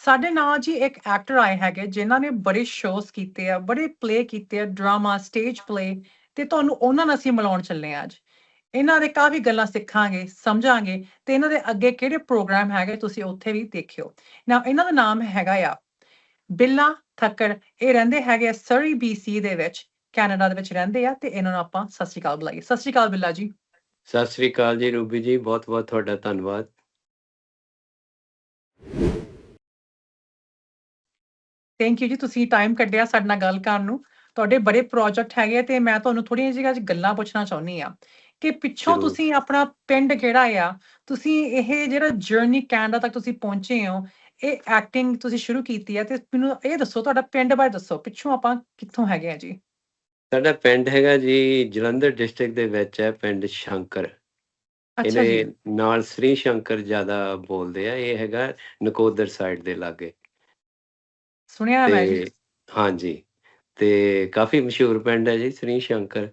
ਸਾਡੇ ਨਾਲ ਜੀ ਇੱਕ ਐਕਟਰ ਆਏ ਹੈਗੇ, ਜਿਨ੍ਹਾਂ ਨੇ ਬੜੇ ਸ਼ੋਜ਼ ਕੀਤੇ ਆ, ਬੜੇ ਪਲੇ ਕੀਤੇ ਆ ਡਰਾਮਾ ਸਟੇਜ ਪਲੇ ਤੇ ਤੁਹਾਨੂੰ ਉਹਨਾਂ ਨਾਲ ਅਸੀਂ ਮਿਲਾਉਣ ਚੱਲੇ ਆ ਅੱਜ। ਇਹਨਾਂ ਦੇ ਕਾਫੀ ਗੱਲਾਂ ਸਿੱਖਾਂਗੇ, ਸਮਝਾਂਗੇ ਤੇ ਇਹਨਾਂ ਦੇ ਅੱਗੇ ਕਿਹੜੇ ਪ੍ਰੋਗਰਾਮ ਹੈਗੇ ਤੁਸੀਂ ਉੱਥੇ ਵੀ ਦੇਖਿਓ। ਨਾ ਇਹਨਾਂ ਦਾ ਨਾਮ ਹੈਗਾ ਆ, ਬਿੱਲਾ ਥੱਕੜ। ਇਹ ਰਹਿੰਦੇ ਹੈਗੇ ਆ ਸਰੀ ਬੀਸੀ ਦੇ ਵਿੱਚ ਕੈਨੇਡਾ ਦੇ ਵਿੱਚ ਰਹਿੰਦੇ ਆ ਤੇ ਇਹਨਾਂ ਨੂੰ ਆਪਾਂ ਸਤਿ ਸ਼੍ਰੀ ਅਕਾਲ ਬੁਲਾਈਏ। ਸਤਿ ਸ਼੍ਰੀ ਅਕਾਲ ਬਿੱਲਾ ਜੀ। ਸਤਿ ਸ੍ਰੀ ਅਕਾਲ ਜੀ ਰੂਬੀ ਜੀ ਬਹੁਤ ਬਹੁਤ ਤੁਹਾਡਾ ਧੰਨਵਾਦ। ਥੈਂਕ ਯੂ ਜੀ ਤੁਸੀਂ ਟਾਈਮ ਕੱਢਿਆ ਸਾਡੇ ਨਾਲ ਗੱਲ ਕਰਨ ਨੂੰ। ਤੁਹਾਡੇ ਬੜੇ ਪ੍ਰੋਜੈਕਟ ਹੈਗੇ ਤੇ ਮੈਂ ਤੁਹਾਨੂੰ ਥੋੜੀਆਂ ਜਿਹੀਆਂ ਅੱਜ ਗੱਲਾਂ ਪੁੱਛਣਾ ਚਾਹੁੰਦੀ ਆ ਕਿ ਪਿੱਛੋਂ। ਤੁਸੀਂ ਆਪਣਾ ਪਿੰਡ ਕਿਹੜਾ ਆ? ਤੁਸੀਂ ਇਹ ਜਿਹੜਾ ਜਰਨੀ ਕੈਨੇਡਾ ਤੱਕ ਤੁਸੀਂ ਪਹੁੰਚੇ ਹੋ ਇਹ ਐਕਟਿੰਗ ਤੁਸੀਂ ਸ਼ੁਰੂ ਕੀਤੀ ਆ ਤੇ ਮੈਨੂੰ ਇਹ ਦੱਸੋ ਤੁਹਾਡਾ ਪਿੰਡ ਬਾਰੇ ਦੱਸੋ ਪਿੱਛੋਂ ਆਪਾਂ ਕਿੱਥੋਂ ਹੈਗੇ ਆ ਜੀ? ਸਾਡਾ ਪਿੰਡ ਹੈਗਾ ਜੀ ਜਲੰਧਰ ਡਿਸਟ੍ਰਿਕਟ ਦੇ ਵਿੱਚ ਹੈ ਪਿੰਡ ਸ਼ੰਕਰ। ਇਹਦੇ ਨਾਲ ਸ੍ਰੀ ਸ਼ੰਕਰ ਜ਼ਿਆਦਾ ਬੋਲਦੇ ਆ ਇਹ ਹੈਗਾ ਨਕੋਦਰ ਸਾਈਡ ਦੇ ਲਾਗੇ। ਸੁਣਿਆ ਮੈਂ ਜੀ? ਤੇ ਹਾਂਜੀ ਤੇ ਕਾਫੀ ਮਸ਼ਹੂਰ ਪਿੰਡ ਹੈ ਜੀ ਸ੍ਰੀ ਸ਼ੰਕਰ।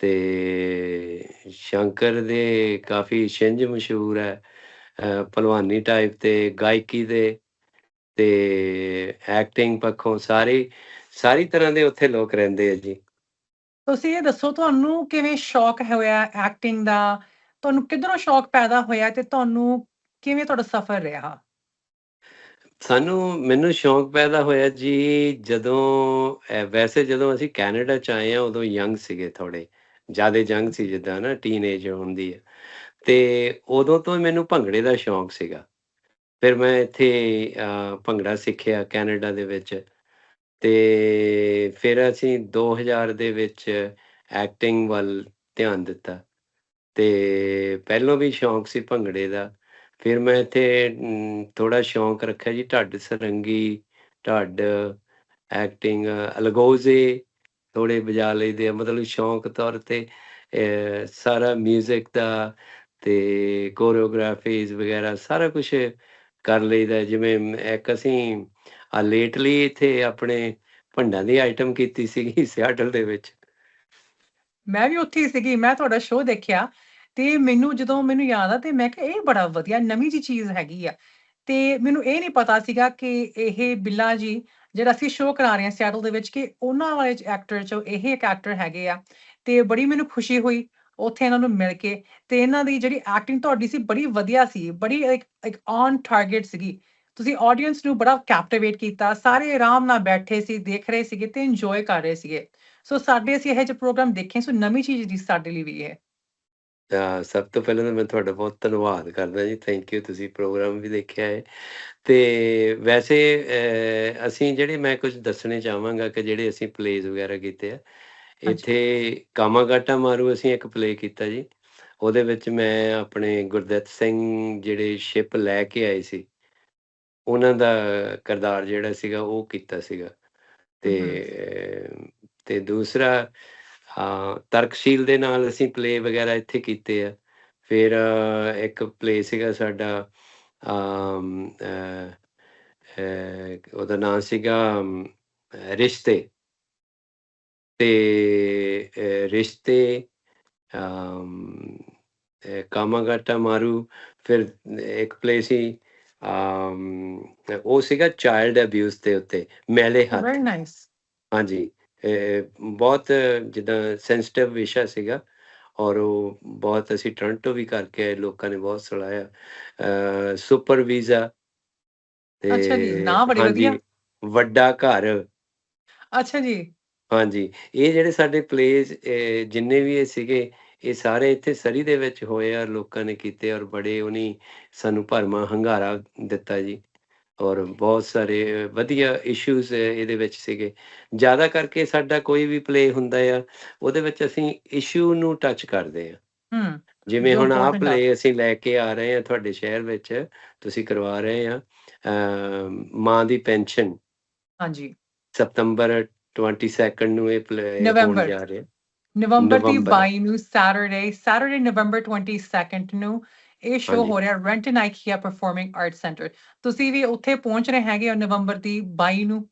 ਤੇ ਸ਼ੰਕਰ ਦੇ ਕਾਫੀ ਛਿੰਝ ਮਸ਼ਹੂਰ ਹੈ ਅਹ ਭਲਵਾਨੀ ਟਾਈਪ ਤੇ ਗਾਇਕੀ ਦੇ ਤੇ ਐਕਟਿੰਗ ਪੱਖੋਂ ਸਾਰੇ ਸਾਰੀ ਤਰ੍ਹਾਂ ਦੇ ਉੱਥੇ ਲੋਕ ਰਹਿੰਦੇ ਆ ਜੀ। ਤੁਸੀਂ ਇਹ ਦੱਸੋ ਤੁਹਾਨੂੰ ਕਿਵੇਂ ਸ਼ੌਕ ਹੋਇਆ ਐਕਟਿੰਗ ਦਾ? ਤੁਹਾਨੂੰ ਕਿੱਧਰੋਂ ਸ਼ੌਕ ਪੈਦਾ ਹੋਇਆ ਤੇ ਤੁਹਾਨੂੰ ਕਿਵੇਂ ਤੁਹਾਡਾ ਸਫ਼ਰ ਰਿਹਾ? ਸਾਨੂੰ ਮੈਨੂੰ ਸ਼ੌਂਕ ਪੈਦਾ ਹੋਇਆ ਜੀ ਜਦੋਂ ਵੈਸੇ ਜਦੋਂ ਅਸੀਂ ਕੈਨੇਡਾ ਚ ਆਏ ਆ ਉਦੋਂ ਯੰਗ ਸੀਗੇ ਥੋੜੇ ਜ਼ਿਆਦਾ ਯੰਗ ਸੀ ਜਿੱਦਾਂ ਨਾ ਟੀਨੇਜ ਹੁੰਦੀ ਹੈ ਤੇ ਉਦੋਂ ਤੋਂ ਮੈਨੂੰ ਭੰਗੜੇ ਦਾ ਸ਼ੌਂਕ ਸੀਗਾ। ਫਿਰ ਮੈਂ ਇੱਥੇ ਅਹ, ਭੰਗੜਾ ਸਿੱਖਿਆ ਕੈਨੇਡਾ ਦੇ ਵਿੱਚ। ਤੇ ਫਿਰ ਅਸੀਂ 2000 ਦੇ ਵਿੱਚ ਐਕਟਿੰਗ ਵੱਲ ਧਿਆਨ ਦਿੱਤਾ। ਤੇ ਪਹਿਲੋਂ ਵੀ ਸ਼ੌਂਕ ਸੀ ਭੰਗੜੇ ਦਾ। ਫਿਰ ਮੈਂ ਇੱਥੇ ਥੋੜਾ ਸ਼ੌਂਕ ਰੱਖਿਆ ਜੀ ਢੱਡ ਸਰੰਗੀ, ਢੱਡ ਐਕਟਿੰਗ ਅਲਗੋਜ਼ੇ ਥੋੜੇ ਵਜਾ ਲਈਦੇ ਮਤਲਬ ਸ਼ੌਂਕ ਤੌਰ ਤੇ ਸਾਰਾ 뮤직 ਦਾ ਤੇ ਕੋਰੀਓਗ੍ਰਾਫੀਜ਼ ਵਗੈਰਾ ਸਾਰਾ ਕੁਝ ਕਰ ਲਈਦਾ। ਜਿਵੇਂ ਇੱਕ ਅਸੀਂ ਆ ਲੇਟਲੀ ਇੱਥੇ ਆਪਣੇ ਭੰਡਾਂ ਦੀ ਆਈਟਮ ਕੀਤੀ ਸੀਗੀ ਸਿਆਟਲ ਦੇ ਵਿੱਚ। ਮੈਂ ਵੀ ਉੱਥੇ ਸੀਗੀ, ਮੈਂ ਤੁਹਾਡਾ ਸ਼ੋਅ ਦੇਖਿਆ। ਤੇ ਮੈਨੂੰ ਜਦੋਂ ਮੈਨੂੰ ਯਾਦ ਆ ਤੇ ਮੈਂ ਕਿਹਾ, ਇਹ ਬੜਾ ਵਧੀਆ ਨਵੀਂ ਜੀ ਚੀਜ਼ ਹੈਗੀ ਆ। ਤੇ ਮੈਨੂੰ ਇਹ ਨਹੀਂ ਪਤਾ ਸੀਗਾ ਕਿ ਇਹ ਬਿੱਲਾ ਜੀ, ਜਿਹੜਾ ਅਸੀਂ ਸ਼ੋਅ ਕਰਾ ਰਹੇ ਹਾਂ ਸਿਆਟਲ ਦੇ ਵਿੱਚ, ਕਿ ਉਹਨਾਂ ਵਾਲੇ ਐਕਟਰ ਚੋਂ ਇਹ ਇੱਕ ਐਕਟਰ ਹੈਗੇ ਆ। ਤੇ ਬੜੀ ਮੈਨੂੰ ਖੁਸ਼ੀ ਹੋਈ ਉੱਥੇ ਇਹਨਾਂ ਨੂੰ ਮਿਲ ਕੇ। ਤੇ ਇਹਨਾਂ ਦੀ ਜਿਹੜੀ ਐਕਟਿੰਗ ਤੁਹਾਡੀ ਸੀ, ਬੜੀ ਵਧੀਆ ਸੀ। ਬੜੀ ਇੱਕ ਇੱਕ ਔਨ ਟਾਰਗੇਟ ਸੀਗੀ। ਤੁਸੀਂ ਆਡੀਅנס ਨੂੰ ਬੜਾ ਕੈਪਟੀਵੇਟ ਕੀਤਾ। ਸਾਰੇ ਆਰਾਮ ਨਾਲ ਬੈਠੇ ਸੀ, ਦੇਖ ਰਹੇ ਸੀਗੇ ਤੇ ਇੰਜੋਏ ਕਰ ਰਹੇ ਸੀਗੇ। ਸੋ ਸਾਡੇ ਅਸੀਂ ਇਹੋ ਜਿਹੇ ਪ੍ਰੋਗਰਾਮ ਦੇਖੇ ਸੋ ਨਵੀਂ ਚੀਜ਼ ਦੀ ਸਾਡੇ ਲਈ ਵੀ ਹੈ ਤਾਂ ਸਭ ਤੋਂ ਪਹਿਲਾਂ ਤਾਂ ਮੈਂ ਤੁਹਾਡਾ ਬਹੁਤ ਧੰਨਵਾਦ ਕਰਦਾ ਜੀ ਥੈਂਕ ਯੂ ਤੁਸੀਂ ਪ੍ਰੋਗਰਾਮ ਵੀ ਦੇਖਿਆ ਹੈ। ਤੇ ਵੈਸੇ ਅਸੀਂ ਜਿਹੜੇ ਮੈਂ ਕੁਝ ਦੱਸਣੇ ਚਾਹਾਂਗਾ ਕਿ ਜਿਹੜੇ ਅਸੀਂ ਪਲੇਜ਼ ਵਗੈਰਾ ਕੀਤੇ ਆ। ਇੱਥੇ ਕਾਮਾਗਾਟਾ ਮਾਰੂ ਅਸੀਂ ਇੱਕ ਪਲੇ ਕੀਤਾ ਜੀ। ਉਹਦੇ ਵਿੱਚ ਮੈਂ ਆਪਣੇ ਗੁਰਦਿੱਤ ਸਿੰਘ ਜਿਹੜੇ ਸ਼ਿਪ ਲੈ ਕੇ ਆਏ ਸੀ ਉਹਨਾਂ ਦਾ ਕਿਰਦਾਰ ਜਿਹੜਾ ਸੀਗਾ ਉਹ ਕੀਤਾ ਸੀਗਾ। ਤੇ ਤੇ ਦੂਸਰਾ ਹਾਂ ਤਰਕਸ਼ੀਲ ਦੇ ਨਾਲ ਅਸੀਂ ਪਲੇ ਵਗੈਰਾ ਇੱਥੇ ਕੀਤੇ ਆ। ਫਿਰ ਇੱਕ ਪਲੇ ਸੀਗਾ ਸਾਡਾ ਉਹਦਾ ਨਾਮ ਸੀਗਾ ਰਿਸ਼ਤੇ। ਤੇ ਰਿਸ਼ਤੇ ਕਾਮਾਗਾਟਾ ਮਾਰੂ ਫਿਰ ਇੱਕ ਪਲੇ ਸੀ ਉਹ ਸੀਗਾ ਚਾਈਲਡ ਅਬਿਊਜ਼ ਦੇ ਉੱਤੇ ਮੈਲੇ ਹੱਥ। ਵੈਰੀ ਨਾਈਸ ਹਾਂਜੀ। ਬਹੁਤ ਜਿੱਦਾਂ ਸੈਂਸਿਟਿਵ ਵਿਸ਼ਾ ਸੀਗਾ ਔਰ ਉਹ ਬਹੁਤ ਅਸੀਂ ਟੋਰਾਂਟੋ ਵੀ ਕਰਕੇ ਆਏ ਲੋਕਾਂ ਨੇ ਬਹੁਤ ਸਲਾਹਿਆ ਸੁਪਰ ਵੀਜ਼ਾ ਅੱਛਾ ਜੀ, ਨਾਂ ਬੜੇ ਵਧੀਆ। ਵੱਡਾ ਘਰ। ਅੱਛਾ ਜੀ। ਹਾਂਜੀ ਇਹ ਜਿਹੜੇ ਸਾਡੇ ਪਲੇਸ ਜਿੰਨੇ ਵੀ ਇਹ ਸੀਗੇ ਇਹ ਸਾਰੇ ਇੱਥੇ ਸਰੀ ਦੇ ਵਿੱਚ ਹੋਏ ਆ ਲੋਕਾਂ ਨੇ ਕੀਤੇ ਔਰ ਬੜੇ ਉਹਨੀ ਸਾਨੂੰ ਭਰਮਾ ਹੰਗਾਰਾ ਦਿੱਤਾ ਜੀ। ਔਰ ਬਹੁਤ ਸਾਰੇ ਵਧੀਆ ਇਸ਼ੂਜ਼ ਇਹਦੇ ਵਿੱਚ ਸੀਗੇ ਜ਼ਿਆਦਾ ਕਰਕੇ ਸਾਡਾ ਕੋਈ ਵੀ ਪਲੇ ਹੁੰਦਾ ਆ ਉਹਦੇ ਵਿੱਚ ਅਸੀਂ ਇਸ਼ੂ ਨੂੰ ਟੱਚ ਕਰਦੇ ਆ ਹਮ ਜਿਵੇਂ ਹੁਣ ਆ। ਪਲੇ ਅਸੀਂ ਲੈ ਕੇ ਆ ਰਹੇ ਆ ਤੁਹਾਡੇ ਸ਼ਹਿਰ ਵਿੱਚ ਤੁਸੀਂ ਕਰਵਾ ਰਹੇ ਆ ਮਾਂ ਦੀ ਪੈਨਸ਼ਨ ਹਾਂਜੀ ਸਤੰਬਰ 22 ਨੂੰ ਇਹ ਪਲੇ ਹੋਣ। ਜਾ ਰਿਹਾ ਨਵੰਬਰ ਦੀ ਨਵੰਬਰ। 22 ਨੂੰ ਸੈਟਰਡੇ ਸੈਟਰਡੇ ਨਵੰਬਰ 22 ਨੂੰ ਇਹ ਹਾਂਜੀ। ਹੋ ਰਿਹਾ rent and IKEA performing art centre ਤੁਸੀਂ ਵੀ ਉੱਥੇ ਪਹੁੰਚ ਰਹੇ ਹੈਗੇ ਹੋ ਨਵੰਬਰ ਦੀ 22 ਨੂੰ?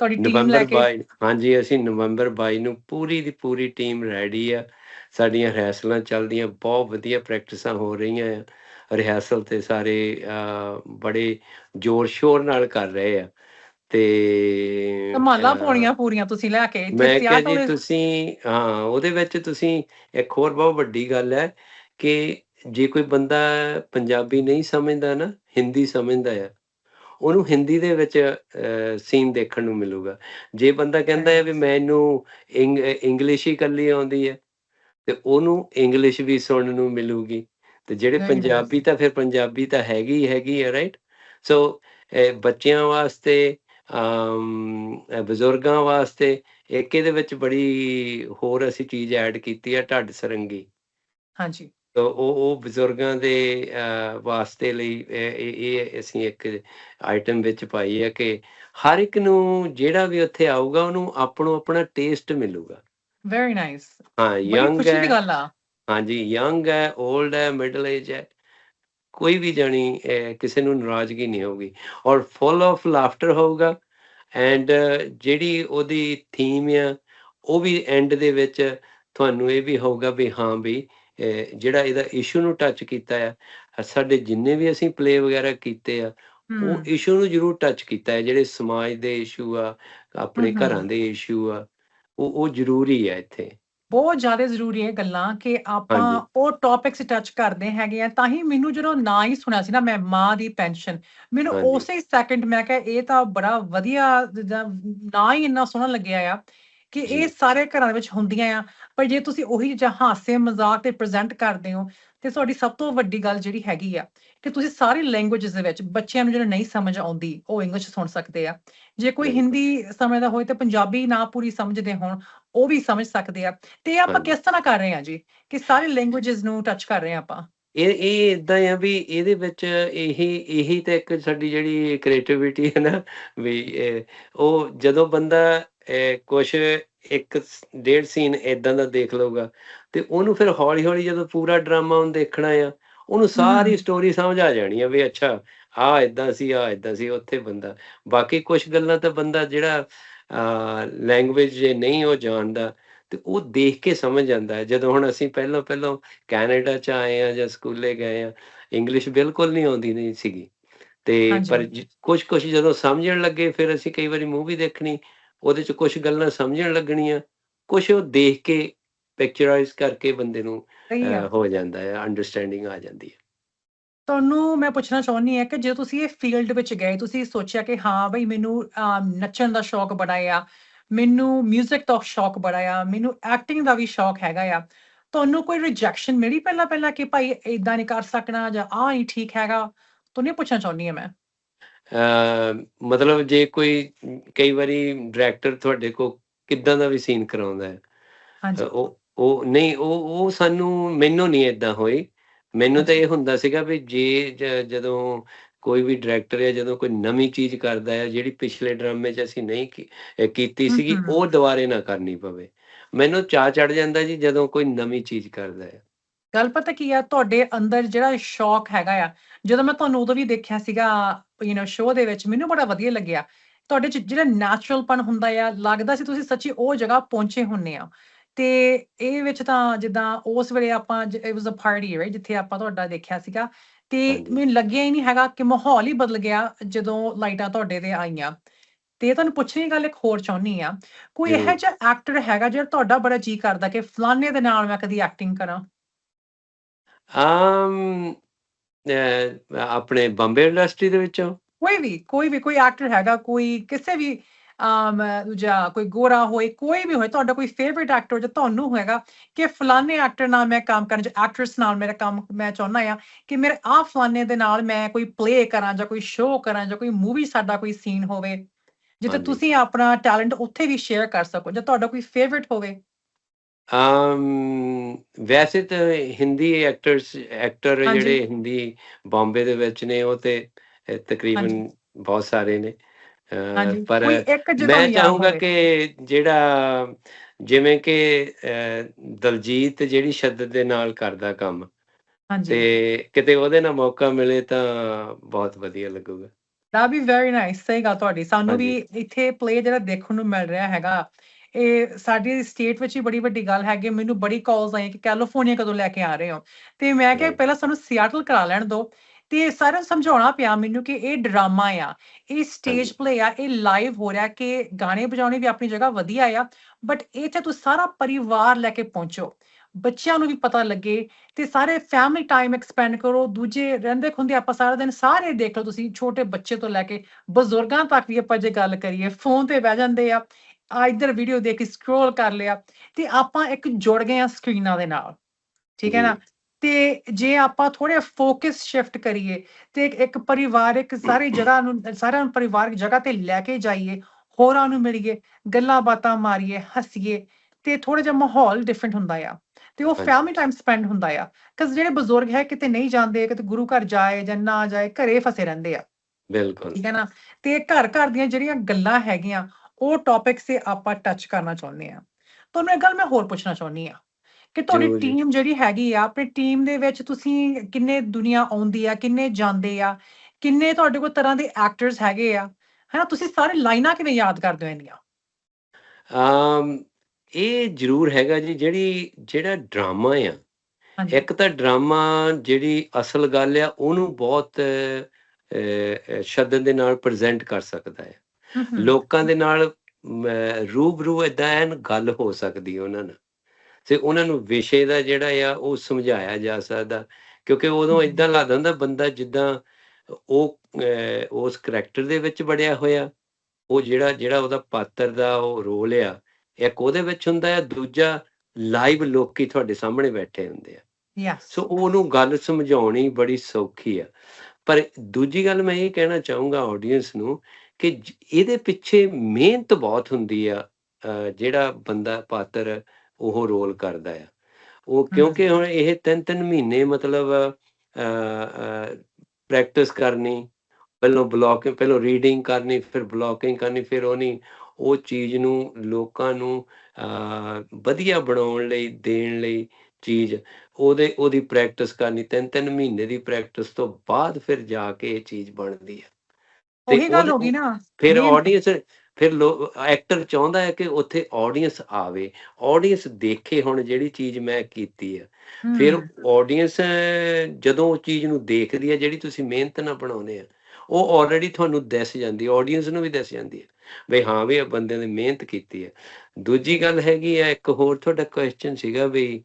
ਤੁਹਾਡੀ ਟੀਮ ਲੈ ਨਵੰਬਰ ਕੇ? 22 ਹਾਂਜੀ ਅਸੀਂ ਨਵੰਬਰ 22 ਨੂੰ ਪੂਰੀ ਦੀ ਪੂਰੀ ਟੀਮ ਰੈਡੀ ਆ। ਸਾਡੀਆਂ ਰੈਸਲਾਂ ਚੱਲਦੀਆਂ ਬਹੁਤ ਵਧੀਆ ਪ੍ਰੈਕਟਿਸਾਂ ਹੋ ਰਹੀਆਂ ਆ। ਰਿਹਰਸਲ ਤੇ ਸਾਰੇ ਬੜੇ ਜ਼ੋਰ ਸ਼ੋਰ ਨਾਲ ਕਰ ਰਹੇ ਆ। ਤੇ ਧਮਾਲਾਂ ਅ, ਪਾਉਣੀਆਂ ਪੂਰੀਆਂ ਤੁਸੀਂ ਲੈ ਕੇ। ਇੱਥੇ ਮੈਂ ਕਿਹਾ ਜੀ ਤੁਸੀਂ ਹਾਂ ਉਹਦੇ ਵਿੱਚ ਤੁਸੀਂ ਇੱਕ ਹੋਰ ਬਹੁਤ ਵੱਡੀ ਗੱਲ ਹੈ ਕਿ ਜੇ ਕੋਈ ਬੰਦਾ ਪੰਜਾਬੀ ਨਹੀਂ ਸਮਝਦਾ ਨਾ ਹਿੰਦੀ ਸਮਝਦਾ ਆ ਉਹਨੂੰ ਹਿੰਦੀ ਦੇ ਵਿੱਚ ਸੀਨ ਦੇਖਣ ਨੂੰ ਮਿਲੂਗਾ। ਜੇ ਬੰਦਾ ਕਹਿੰਦਾ ਹੈ ਵੀ ਮੈਨੂੰ ਇੰਗ- ਇੰਗਲਿਸ਼ ਹੀ ਇਕੱਲੀ ਆਉਂਦੀ ਹੈ ਤੇ ਉਹਨੂੰ ਇੰਗਲਿਸ਼ ਵੀ ਸੁਣਨ ਨੂੰ ਮਿਲੂਗੀ। ਤੇ ਜਿਹੜੇ. ਪੰਜਾਬੀ ਤਾਂ ਫਿਰ ਪੰਜਾਬੀ ਤਾਂ ਹੈਗੀ ਹੈਗੀ ਹੈ ਰਾਈਟ ਸੋ ਬੱਚਿਆਂ ਵਾਸਤੇ ਬਜ਼ੁਰਗਾਂ ਵਾਸਤੇ ਇੱਕ ਇਹਦੇ ਵਿੱਚ ਬੜੀ ਹੋਰ ਅਸੀਂ ਚੀਜ਼ ਐਡ ਕੀਤੀ ਹੈ ਢੱਡ ਸਰੰਗੀ। ਹਾਂਜੀ। ਤੋ ਉਹ ਉਹ ਬਜ਼ੁਰਗਾਂ ਦੇ ਵਾਸਤੇ ਲਈ ਇਹ ਅਸੀਂ ਇੱਕ ਆਈਟਮ ਵਿੱਚ ਪਾਈ ਹੈ ਕਿ ਹਰ ਇੱਕ ਨੂੰ ਜਿਹੜਾ ਵੀ ਉੱਥੇ ਆਊਗਾ ਉਹਨੂੰ ਆਪਣੋ ਆਪਣਾ ਟੇਸਟ ਮਿਲੂਗਾ। ਵੈਰੀ ਨਾਈਸ ਹਾਂ ਯੰਗ ਹੈ ਹਾਂਜੀ ਯੰਗ ਹੈ 올ਡ ਹੈ ਮਿਡਲ ਏਜ ਹੈ ਕੋਈ ਵੀ ਜਾਣੀ ਕਿਸੇ ਨੂੰ ਨਾਰਾਜ਼ਗੀ ਨਹੀਂ ਹੋਊਗੀ। ਔਰ ਫੁੱਲ ਆਫ ਲਾਫਟਰ ਹੋਊਗਾ ਐਂਡ ਜਿਹੜੀ ਉਹਦੀ ਥੀਮ ਆ ਉਹ ਵੀ ਐਂਡ ਦੇ ਵਿੱਚ ਤੁਹਾਨੂੰ ਇਹ ਵੀ ਹੋਊਗਾ ਵੀ ਹਾਂ ਵੀ ਜਿਹੜਾ ਇਹਦਾ ਇਸ਼ੂ ਨੂੰ ਟੱਚ ਕੀਤਾ ਆ ਸਾਡੇ ਜਿੰਨੇ ਵੀ ਅਸੀਂ ਪਲੇ ਵਗੈਰਾ ਕੀਤੇ ਆ ਉਹ ਇਸ਼ੂ ਨੂੰ ਜ਼ਰੂਰ ਟੱਚ ਕੀਤਾ ਹੈ ਜਿਹੜੇ ਸਮਾਜ ਦੇ ਇਸ਼ੂ ਆ ਆਪਣੇ ਘਰਾਂ। ਦੇ ਇਸ਼ੂ ਆ ਉਹ ਉਹ ਜ਼ਰੂਰੀ ਹੈ ਇੱਥੇ ਬਹੁਤ ਜ਼ਿਆਦਾ ਜ਼ਰੂਰੀ ਹੈ ਗੱਲਾਂ ਕਿ ਆਪਾਂ। ਉਹ ਟੌਪਿਕਸ ਟੱਚ ਕਰਦੇ ਹੈਗੇ ਆ ਤਾਂ ਹੀ ਮੈਨੂੰ ਜਦੋਂ ਨਾਂ ਹੀ ਸੁਣਿਆ ਸੀ ਨਾ ਮੈਂ ਮਾਂ ਦੀ ਪੈਨਸ਼ਨ ਮੈਨੂੰ। ਉਸੇ ਸੈਕਿੰਡ ਮੈਂ ਕਿਹਾ ਇਹ ਤਾਂ ਬੜਾ ਵਧੀਆ ਨਾਂ ਹੀ ਇੰਨਾ ਸੋਹਣਾ ਲੱਗਿਆ ਆ ਕਿ ਜੀ। ਇਹ ਸਾਰੇ ਘਰਾਂ ਦੇ ਵਿੱਚ ਹੁੰਦੀਆਂ ਆ ਪਰ ਜੇ ਤੁਸੀਂ ਉਹੀ ਜਿਹਾ ਹਾਸੇ ਮਜ਼ਾਕ ਤੇ ਪ੍ਰੈਜ਼ੈਂਟ ਕਰਦੇ ਹੋ ਤੇ ਤੁਹਾਡੀ ਸਭ ਤੋਂ ਵੱਡੀ ਗੱਲ ਜਿਹੜੀ ਹੈਗੀ ਆ ਕਿ ਤੁਸੀਂ ਸਾਰੀ ਲੈਂਗੁਏਜਸ ਦੇ ਵਿੱਚ ਬੱਚਿਆਂ ਨੂੰ ਜਿਹੜਾ ਨਹੀਂ ਸਮਝ ਆਉਂਦੀ ਉਹ ਇੰਗਲਿਸ਼ ਸੁਣ ਸਕਦੇ ਆ ਜੇ ਕੋਈ। ਹਿੰਦੀ ਸਮਝਦਾ ਹੋਏ ਤੇ ਪੰਜਾਬੀ ਨਾ ਪੂਰੀ ਸਮਝਦੇ ਹੋਣ ਉਹ ਵੀ ਸਮਝ ਸਕਦੇ ਆ ਤੇ ਇਹ ਆਪਾਂ। ਕਿਸ ਤਰ੍ਹਾਂ ਕਰ ਰਹੇ ਹਾਂ ਜੀ ਕਿ ਸਾਰੇ ਲੈਂਗੁਏਜਸ ਨੂੰ ਟੱਚ ਕਰ ਰਹੇ ਹਾਂ ਆਪਾਂ ਇਹ ਇਹ ਇਦਾਂ ਆ ਵੀ ਇਹਦੇ ਵਿੱਚ ਇਹੀ ਇਹੀ ਤਾਂ ਇੱਕ ਸਾਡੀ ਜਿਹੜੀ ਕ੍ਰੀਏਟੀਵਿਟੀ ਹੈ ਨਾ ਵੀ ਉਹ ਜਦੋਂ ਬੰਦਾ ਕੁਝ ਇੱਕ ਡੇਢ ਸੀਨ ਇਦਾਂ ਦਾ ਦੇਖ ਲਊਗਾ ਤੇ ਉਹਨੂੰ ਫਿਰ ਹੌਲੀ ਹੌਲੀ ਜਦੋਂ ਪੂਰਾ ਡਰਾਮਾ ਉਹਨੂੰ ਦੇਖਣਾ ਆ ਉਹਨੂੰ ਸਾਰੀ। ਸਟੋਰੀ ਸਮਝ ਆ ਜਾਣੀ ਆ ਵੀ ਅੱਛਾ ਆ ਇਦਾਂ ਸੀ ਆ ਇਦਾਂ ਸੀ ਉੱਥੇ ਬੰਦਾ ਬਾਕੀ ਕੁਝ ਗੱਲਾਂ ਤਾਂ ਬੰਦਾ ਜਿਹੜਾ ਲੈਂਗੁਏਜ ਜੇ ਨਹੀਂ ਉਹ ਜਾਣਦਾ ਤੇ ਉਹ ਦੇਖ ਕੇ ਸਮਝ ਜਾਂਦਾ ਹੈ ਜਦੋਂ ਹੁਣ ਅਸੀਂ ਪਹਿਲਾਂ ਪਹਿਲਾਂ ਕੈਨੇਡਾ ਚ ਆਏ ਆ ਜਾਂ ਸਕੂਲੇ ਗਏ ਆ ਇੰਗਲਿਸ਼ ਬਿਲਕੁਲ ਨਹੀਂ ਆਉਂਦੀ ਨਹੀਂ ਸੀਗੀ ਤੇ। ਪਰ ਕੁਝ ਕੁਝ ਜਦੋਂ ਸਮਝਣ ਲੱਗੇ ਫਿਰ ਅਸੀਂ ਕਈ ਵਾਰੀ ਮੂਵੀ ਦੇਖਣੀ ਉਹਦੇ ਚ ਕੁਝ ਗੱਲਾਂ ਸਮਝਣ ਲੱਗਣੀਆਂ ਕੁਝ ਉਹ ਦੇਖ ਕੇ ਪਿਕਚਰਾਈਜ਼ ਕਰਕੇ ਬੰਦੇ ਨੂੰ ਹੋ ਜਾਂਦਾ ਹੈ ਅੰਡਰਸਟੈਂਡਿੰਗ ਆ ਜਾਂਦੀ ਹੈ ਤੁਹਾਨੂੰ ਮੈਂ ਪੁੱਛਣਾ ਚਾਹੁੰਦੀ ਹਾਂ ਕਿ ਜੇ ਤੁਸੀਂ ਇਹ ਫੀਲਡ ਵਿੱਚ ਗਏ ਤੁਸੀਂ ਸੋਚਿਆ ਕਿ ਹਾਂ ਬਈ ਮੈਨੂੰ ਨੱਚਣ ਦਾ ਸ਼ੌਕ ਬੜਾ ਆ ਮੈਨੂੰ 뮤직 ਦਾ ਸ਼ੌਕ ਬੜਾ ਆ ਮੈਨੂੰ ਐਕਟਿੰਗ ਦਾ ਵੀ ਸ਼ੌਕ ਹੈਗਾ ਆ ਤੁਹਾਨੂੰ ਕੋਈ ਰਿਜੈਕਸ਼ਨ ਮਿਲੀ ਪਹਿਲਾਂ ਪਹਿਲਾਂ ਕਿ ਭਾਈ ਇਦਾਂ ਨਹੀਂ ਕਰ ਸਕਣਾ ਜਾਂ ਆ ਨਹੀਂ ਠੀਕ ਹੈਗਾ? ਤੁਹਾਨੂੰ ਪੁੱਛਣਾ ਚਾਹੁੰਦੀ ਹਾਂ ਮੈਂ। ਮਤਲਬ ਜੇ ਕੋਈ ਕਈ ਵਾਰੀ ਡਾਇਰੈਕਟਰ ਤੁਹਾਡੇ ਕੋ ਕਿੱਦਾਂ ਦਾ ਵੀ ਸੀਨ ਕਰਾਉਂਦਾ ਹੈ? ਹਾਂਜੀ। ਉਹ ਉਹ ਨਹੀਂ ਉਹ ਉਹ ਸਾਨੂੰ ਮੈਨੂੰ ਨਹੀਂ ਇਦਾਂ ਹੋਈ। ਮੈਨੂੰ ਤਾਂ ਇਹ ਹੁੰਦਾ ਸੀਗਾ ਵੀ ਜੇ ਜਦੋਂ ਕੋਈ ਵੀ ਡਾਇਰੈਕਟਰ ਹੈ ਜਦੋਂ ਕੋਈ ਨਵੀਂ ਚੀਜ਼ ਕਰਦਾ ਹੈ ਜਿਹੜੀ ਪਿਛਲੇ ਡਰਾਮੇ 'ਚ ਅਸੀਂ ਨਹੀਂ ਕੀਤੀ ਸੀਗੀ। ਉਹ ਦੁਬਾਰੇ ਨਾ ਕਰਨੀ ਪਵੇ। ਮੈਨੂੰ ਚਾਅ ਚੜ ਜਾਂਦਾ ਜੀ ਜਦੋਂ ਕੋਈ ਨਵੀਂ ਚੀਜ਼ ਕਰਦਾ ਹੈ। ਗੱਲ ਪਤਾ ਕੀ ਆ? ਤੁਹਾਡੇ ਅੰਦਰ ਜਿਹੜਾ ਸ਼ੌਕ ਹੈਗਾ ਆ ਜਦੋਂ ਮੈਂ ਤੁਹਾਨੂੰ ਉਦੋਂ ਵੀ ਦੇਖਿਆ ਸੀਗਾ ਯੂ نو ਸ਼ੋਅ ਦੇ ਵਿੱਚ ਮੈਨੂੰ ਬੜਾ ਵਧੀਆ ਲੱਗਿਆ। ਤੁਹਾਡੇ ਚ ਜਿਹੜਾ ਨੈਚੁਰਲਪਨ ਹੁੰਦਾ ਆ ਲੱਗਦਾ ਸੀ ਤੁਸੀਂ ਸੱਚੀ ਉਹ ਜਗ੍ਹਾ ਪਹੁੰਚੇ ਹੁੰਨੇ ਆ। ਤੇ ਇਹ ਵਿੱਚ ਤਾਂ ਜਿੱਦਾਂ ਉਸ ਵੇਲੇ ਆਪਾਂ it was a party right ਜਿੱਥੇ ਆਪਾਂ ਤੁਹਾਡਾ ਦੇਖਿਆ ਸੀਗਾ। ਤੇ। ਮੈਨੂੰ ਲੱਗਿਆ ਹੀ ਨਹੀਂ ਹੈਗਾ ਕਿ ਮਾਹੌਲ ਹੀ ਬਦਲ ਗਿਆ ਜਦੋਂ ਲਾਈਟਾਂ ਤੁਹਾਡੇ ਤੇ ਆਈਆਂ। ਤੇ ਤੁਹਾਨੂੰ ਪੁੱਛਣੀ ਗੱਲ ਇੱਕ ਹੋਰ ਚਾਹੁੰਨੀ ਆ। ਕੋਈ ਇਹੋ। ਜਿਹਾ ਐਕਟਰ ਹੈਗਾ ਜਿਹੜਾ ਤੁਹਾਡਾ ਬੜਾ ਜੀ ਕਰਦਾ ਕਿ ਫਲਾਣੇ ਦੇ ਨਾਲ ਮੈਂ ਕਦੀ ਐਕਟਿੰਗ ਕਰਾਂ? ਆਮ ਆਪਣੇ ਬੰਬੇ ਇੰਡਸਟਰੀ ਦੇ ਵਿੱਚੋਂ ਕੋਈ ਵੀ ਕੋਈ ਵੀ ਕੋਈ ਐਕਟਰ ਹੈਗਾ ਕੋਈ ਕਿਸੇ ਵੀ ਅਮ ਦੂਜਾ ਕੋਈ ਗੋਰਾ ਹੋਏ ਕੋਈ ਵੀ ਹੋਏ ਤੁਹਾਡਾ ਕੋਈ ਫੇਵਰਿਟ ਐਕਟਰ ਜੋ ਤੁਹਾਨੂੰ ਹੈਗਾ ਕਿ ਫਲਾਣੇ ਐਕਟਰ ਨਾਲ ਮੈਂ ਕੰਮ ਕਰਨ ਜਾਂ ਐਕਟਰਸ ਨਾਲ ਮੇਰਾ ਕੰਮ ਮੈਂ ਚਾਹੁੰਦਾ ਆ ਕਿ ਮੇਰੇ ਆਹ ਫਲਾਣੇ ਦੇ ਨਾਲ ਮੈਂ ਕੋਈ ਪਲੇ ਕਰਾਂ ਜਾਂ ਕੋਈ ਸ਼ੋਅ ਕਰਾਂ ਜਾਂ ਕੋਈ ਮੂਵੀ ਸਾਡਾ ਕੋਈ ਸੀਨ ਹੋਵੇ ਜਿੱਥੇ। ਤੁਸੀਂ ਆਪਣਾ ਟੈਲੈਂਟ ਉੱਥੇ ਵੀ ਸ਼ੇਅਰ ਕਰ ਸਕੋ ਜਾਂ ਤੁਹਾਡਾ ਕੋਈ ਫੇਵਰਿਟ ਹੋਵੇ ਵੈਸੇ ਤਾਂ ਹਿੰਦੀ ਐਕਟਰਸ ਐਕਟਰ। ਜਿਹੜੇ ਹਿੰਦੀ ਬੰਬੇ ਦੇ ਵਿੱਚ ਨੇ ਉਹ ਤੇ ਤਕਰੀਬਨ ਬਹੁਤ ਸਾਰੇ ਨੇ। ਪਰ ਮੈਂ ਚਾਹੂੰਗਾ ਕਿ ਜਿਹੜਾ ਜਿਵੇਂ ਕਿ ਦਲਜੀਤ ਜਿਹੜੀ ਸ਼ਿੱਦਤ ਦੇ ਨਾਲ ਕਰਦਾ ਕੰਮ ਹਾਂਜੀ। ਤੇ ਕਿਤੇ ਉਹਦੇ ਨਾਲ ਮੌਕਾ ਮਿਲੇ ਤਾਂ ਬਹੁਤ ਵਧੀਆ ਲੱਗੂਗਾ। ਦਾ ਵੀ ਵੈਰੀ ਨਾਈਸ ਸਹੀ ਗੱਲ ਤੁਹਾਡੀ। ਸਾਨੂੰ ਵੀ। ਇੱਥੇ ਪਲੇ ਜਿਹੜਾ ਦੇਖਣ ਨੂੰ ਮਿਲ ਰਿਹਾ ਹੈਗਾ ਇਹ ਸਾਡੀ ਸਟੇਟ ਵਿੱਚ ਹੀ ਬੜੀ ਵੱਡੀ ਗੱਲ ਹੈਗੀ। ਮੈਨੂੰ ਬੜੀ ਕਾਲਸ ਆਈਆਂ ਕਿ ਕੈਲੀਫੋਰਨੀਆ ਕਦੋਂ ਲੈ ਕੇ ਆ ਰਹੇ ਹੋ? ਤੇ ਮੈਂ ਕਿਹਾ. ਪਹਿਲਾਂ ਸਾਨੂੰ ਸਿਆਟਲ ਕਰਾ ਲੈਣ ਦਿਓ। ਤੇ ਸਾਰਿਆਂ ਨੂੰ ਸਮਝਾਉਣਾ ਪਿਆ ਮੈਨੂੰ ਕਿ ਇਹ ਡਰਾਮਾ ਆ। ਇਹ ਸਟੇਜ। ਪਲੇ ਆ ਇਹ ਲਾਈਵ ਹੋ ਰਿਹਾ ਕਿ ਗਾਣੇ ਵਜਾਉਣੇ ਵੀ ਆਪਣੀ ਜਗ੍ਹਾ ਵਧੀਆ ਆ। ਬਟ ਇੱਥੇ ਤੁਸੀਂ ਸਾਰਾ ਪਰਿਵਾਰ ਲੈ ਕੇ ਪਹੁੰਚੋ। ਬੱਚਿਆਂ ਨੂੰ ਵੀ ਪਤਾ ਲੱਗੇ ਤੇ ਸਾਰੇ ਫੈਮਿਲੀ ਟਾਈਮ ਐਕਸਪੈਂਡ ਕਰੋ। ਦੂਜੇ ਰਹਿੰਦੇ ਖੁੰਦੇ ਆਪਾਂ ਸਾਰਾ ਦਿਨ ਸਾਰੇ ਦੇਖ ਲਓ ਤੁਸੀਂ। ਛੋਟੇ ਬੱਚੇ ਤੋਂ ਲੈ ਕੇ ਬਜ਼ੁਰਗਾਂ ਤੱਕ ਵੀ ਆਪਾਂ ਜੇ ਗੱਲ ਕਰੀਏ ਫੋਨ ਤੇ ਬਹਿ ਜਾਂਦੇ ਆ। ਆ ਇੱਧਰ ਵੀਡੀਓ ਦੇਖ ਕੇ ਸਕਰੋਲ ਕਰ ਲਿਆ ਤੇ ਆਪਾਂ ਇੱਕ ਜੁੜ ਗਏ ਆ ਸਕਰੀਨਾਂ ਦੇ ਨਾਲ ਠੀਕ ਹੈ ਨਾ। ਤੇ ਜੇ ਆਪਾਂ ਥੋੜੇ ਫੋਕਸ ਸ਼ਿਫਟ ਕਰੀਏ ਤੇ ਇੱਕ- ਪਰਿਵਾਰਕ ਸਾਰੀ ਜਗ੍ਹਾ ਨੂੰ ਸਾਰਿਆਂ ਨੂੰ ਪਰਿਵਾਰਕ ਜਗ੍ਹਾ ਤੇ ਲੈ ਕੇ ਜਾਈਏ ਹੋਰਾਂ ਨੂੰ ਮਿਲੀਏ ਗੱਲਾਂ ਬਾਤਾਂ ਮਾਰੀਏ ਹੱਸੀਏ ਤੇ ਥੋੜਾ ਜਿਹਾ ਮਾਹੌਲ ਡਿਫਰੈਂਟ ਹੁੰਦਾ ਆ ਤੇ ਉਹ। ਫੈਮਿਲੀ ਟਾਈਮ ਸਪੈਂਡ ਹੁੰਦਾ ਆ। ਕਿਉਂਕਿ ਜਿਹੜੇ ਬਜ਼ੁਰਗ ਹੈ ਕਿਤੇ ਨਹੀਂ ਜਾਂਦੇ ਕਿਤੇ ਗੁਰੂ ਘਰ ਜਾਏ ਜਾਂ ਨਾ ਜਾਏ ਘਰੇ ਫਸੇ ਰਹਿੰਦੇ ਆ। ਬਿਲਕੁਲ। ਠੀਕ ਹੈ ਨਾ? ਤੇ ਘਰ ਘਰ ਦੀਆਂ ਜਿਹੜੀਆਂ ਗੱਲਾਂ ਹੈਗੀਆਂ ਉਹ ਟੌਪਿਕਸ ਤੇ ਆਪਾਂ ਟੱਚ ਕਰਨਾ ਚਾਹੁੰਦੇ ਆ ਤੁਹਾਨੂੰ ਇੱਕ ਗੱਲ ਮੈਂ ਹੋਰ ਪੁੱਛਣਾ ਚਾਹੁੰਦੀ ਆ ਕਿ ਤੁਹਾਡੀ। ਟੀਮ ਜਿਹੜੀ ਹੈਗੀ ਆ ਆਪਣੀ ਟੀਮ ਦੇ ਵਿੱਚ ਤੁਸੀਂ ਕਿੰਨੇ ਦੁਨੀਆ ਆਉਂਦੀ ਆ ਕਿੰਨੇ ਜਾਂਦੇ ਆ ਕਿੰਨੇ ਤੁਹਾਡੇ ਕੋਲ ਤਰ੍ਹਾਂ ਦੇ ਐਕਟਰਸ ਹੈਗੇ ਆ ਹੈਨਾ ਤੁਸੀਂ ਸਾਰੇ ਲਾਈਨਾਂ ਕਿਵੇਂ ਯਾਦ ਕਰਦੇ ਹੋ ਇੰਨੀਆਂ? ਅਮ ਇਹ ਜ਼ਰੂਰ ਹੈਗਾ ਜੀ ਜਿਹੜੀ ਜਿਹੜਾ ਡਰਾਮਾ ਆ ਇੱਕ ਤਾਂ ਡਰਾਮਾ ਜਿਹੜੀ ਅਸਲ ਗੱਲ ਆ ਉਹਨੂੰ ਬਹੁਤ ਸ਼ੱਦਤ ਦੇ ਨਾਲ ਪ੍ਰੈਜ਼ੈਂਟ ਕਰ ਸਕਦਾ ਹੈ ਲੋਕਾਂ ਦੇ ਨਾਲ ਰੂਬਰੂ ਏਦਾਂ ਐਨ ਗੱਲ ਹੋ ਸਕਦੀ ਉਹਨਾਂ ਨਾਲ। ਤੇ ਉਹਨਾਂ ਨੂੰ ਵਿਸ਼ੇ ਦਾ ਜਿਹੜਾ ਆ ਉਹ ਸਮਝਾਇਆ ਜਾ ਸਕਦਾ। ਕਿਉਂਕਿ ਉਦੋਂ। ਇਦਾਂ ਲੱਗਦਾ ਹੁੰਦਾ ਬੰਦਾ ਜਿੱਦਾਂ ਉਹ ਉਸ ਕਰੈਕਟਰ ਦੇ ਵਿੱਚ ਵੜਿਆ ਹੋਇਆ। ਉਹ ਜਿਹੜਾ ਜਿਹੜਾ ਉਹਦਾ ਪਾਤਰ ਦਾ ਉਹ ਰੋਲ ਆ ਇੱਕ ਉਹਦੇ ਵਿੱਚ ਹੁੰਦਾ ਆ ਦੂਜਾ ਲਾਈਵ ਲੋਕੀ ਤੁਹਾਡੇ ਸਾਹਮਣੇ ਬੈਠੇ ਹੁੰਦੇ ਆ। ਯੈਸ ਸੋ ਉਹਨੂੰ ਗੱਲ ਸਮਝਾਉਣੀ ਬੜੀ ਸੌਖੀ ਆ। ਪਰ ਦੂਜੀ ਗੱਲ ਮੈਂ ਇਹ ਕਹਿਣਾ ਚਾਹੂੰਗਾ ਆਡੀਅנס ਨੂੰ ਕਿ ਇਹਦੇ ਪਿੱਛੇ ਮਿਹਨਤ ਬਹੁਤ ਹੁੰਦੀ ਆ ਜਿਹੜਾ ਬੰਦਾ ਪਾਤਰ ਉਹ ਰੋਲ ਕਰਦਾ ਆ। ਉਹ ਕਿਉਂਕਿ ਹੁਣ ਇਹ ਤਿੰਨ ਤਿੰਨ ਮਹੀਨੇ ਮਤਲਬ ਪ੍ਰੈਕਟਿਸ ਕਰਨੀ ਪਹਿਲਾਂ ਬਲੌਕਿੰਗ ਪਹਿਲਾਂ ਰੀਡਿੰਗ ਕਰਨੀ ਫਿਰ ਬਲੌਕਿੰਗ ਕਰਨੀ ਫਿਰ ਉਹਨੀ ਉਹ ਚੀਜ਼ ਨੂੰ ਲੋਕਾਂ ਨੂੰ ਵਧੀਆ ਬਣਾਉਣ ਲਈ ਦੇਣ ਲਈ ਚੀਜ਼ ਉਹਦੇ ਉਹਦੀ ਪ੍ਰੈਕਟਿਸ ਕਰਨੀ ਤਿੰਨ ਤਿੰਨ ਮਹੀਨੇ ਦੀ ਪ੍ਰੈਕਟਿਸ ਤੋਂ ਬਾਅਦ ਫਿਰ ਜਾ ਕੇ ਇਹ ਚੀਜ਼ ਬਣਦੀ ਹੈ ਉਹੀ ਗੱਲ ਹੋ ਗਈ ਨਾ। ਫਿਰ ਆਡੀਅנס ਫਿਰ ਐਕਟਰ ਚਾਹੁੰਦਾ ਹੈ ਕਿ ਉੱਥੇ ਆਡੀਅנס ਆਵੇ। ਆਡੀਅנס ਦੇਖੇ ਹੁਣ ਜਿਹੜੀ ਚੀਜ਼ ਮੈਂ ਕੀਤੀ ਆ। ਫਿਰ ਆਡੀਅנס ਜਦੋਂ ਉਹ ਚੀਜ਼ ਨੂੰ ਦੇਖਦੀ ਹੈ ਜਿਹੜੀ ਤੁਸੀਂ ਮਿਹਨਤ ਨਾਲ ਬਣਾਉਨੇ ਆ ਉਹ ਆਲਰੇਡੀ ਤੁਹਾਨੂੰ ਦੱਸ ਜਾਂਦੀ ਹੈ ਆਡੀਅנס ਨੂੰ ਵੀ ਦੱਸ ਜਾਂਦੀ ਹੈ ਵੀ ਹਾਂ ਵੀ ਇਹ ਬੰਦੇ ਨੇ ਮਿਹਨਤ ਕੀਤੀ ਹੈ ਦੂਜੀ ਗੱਲ ਹੈਗੀ ਆ ਇੱਕ ਹੋਰ ਤੁਹਾਡਾ ਕੁਐਸਚਨ ਸੀਗਾ ਵੀ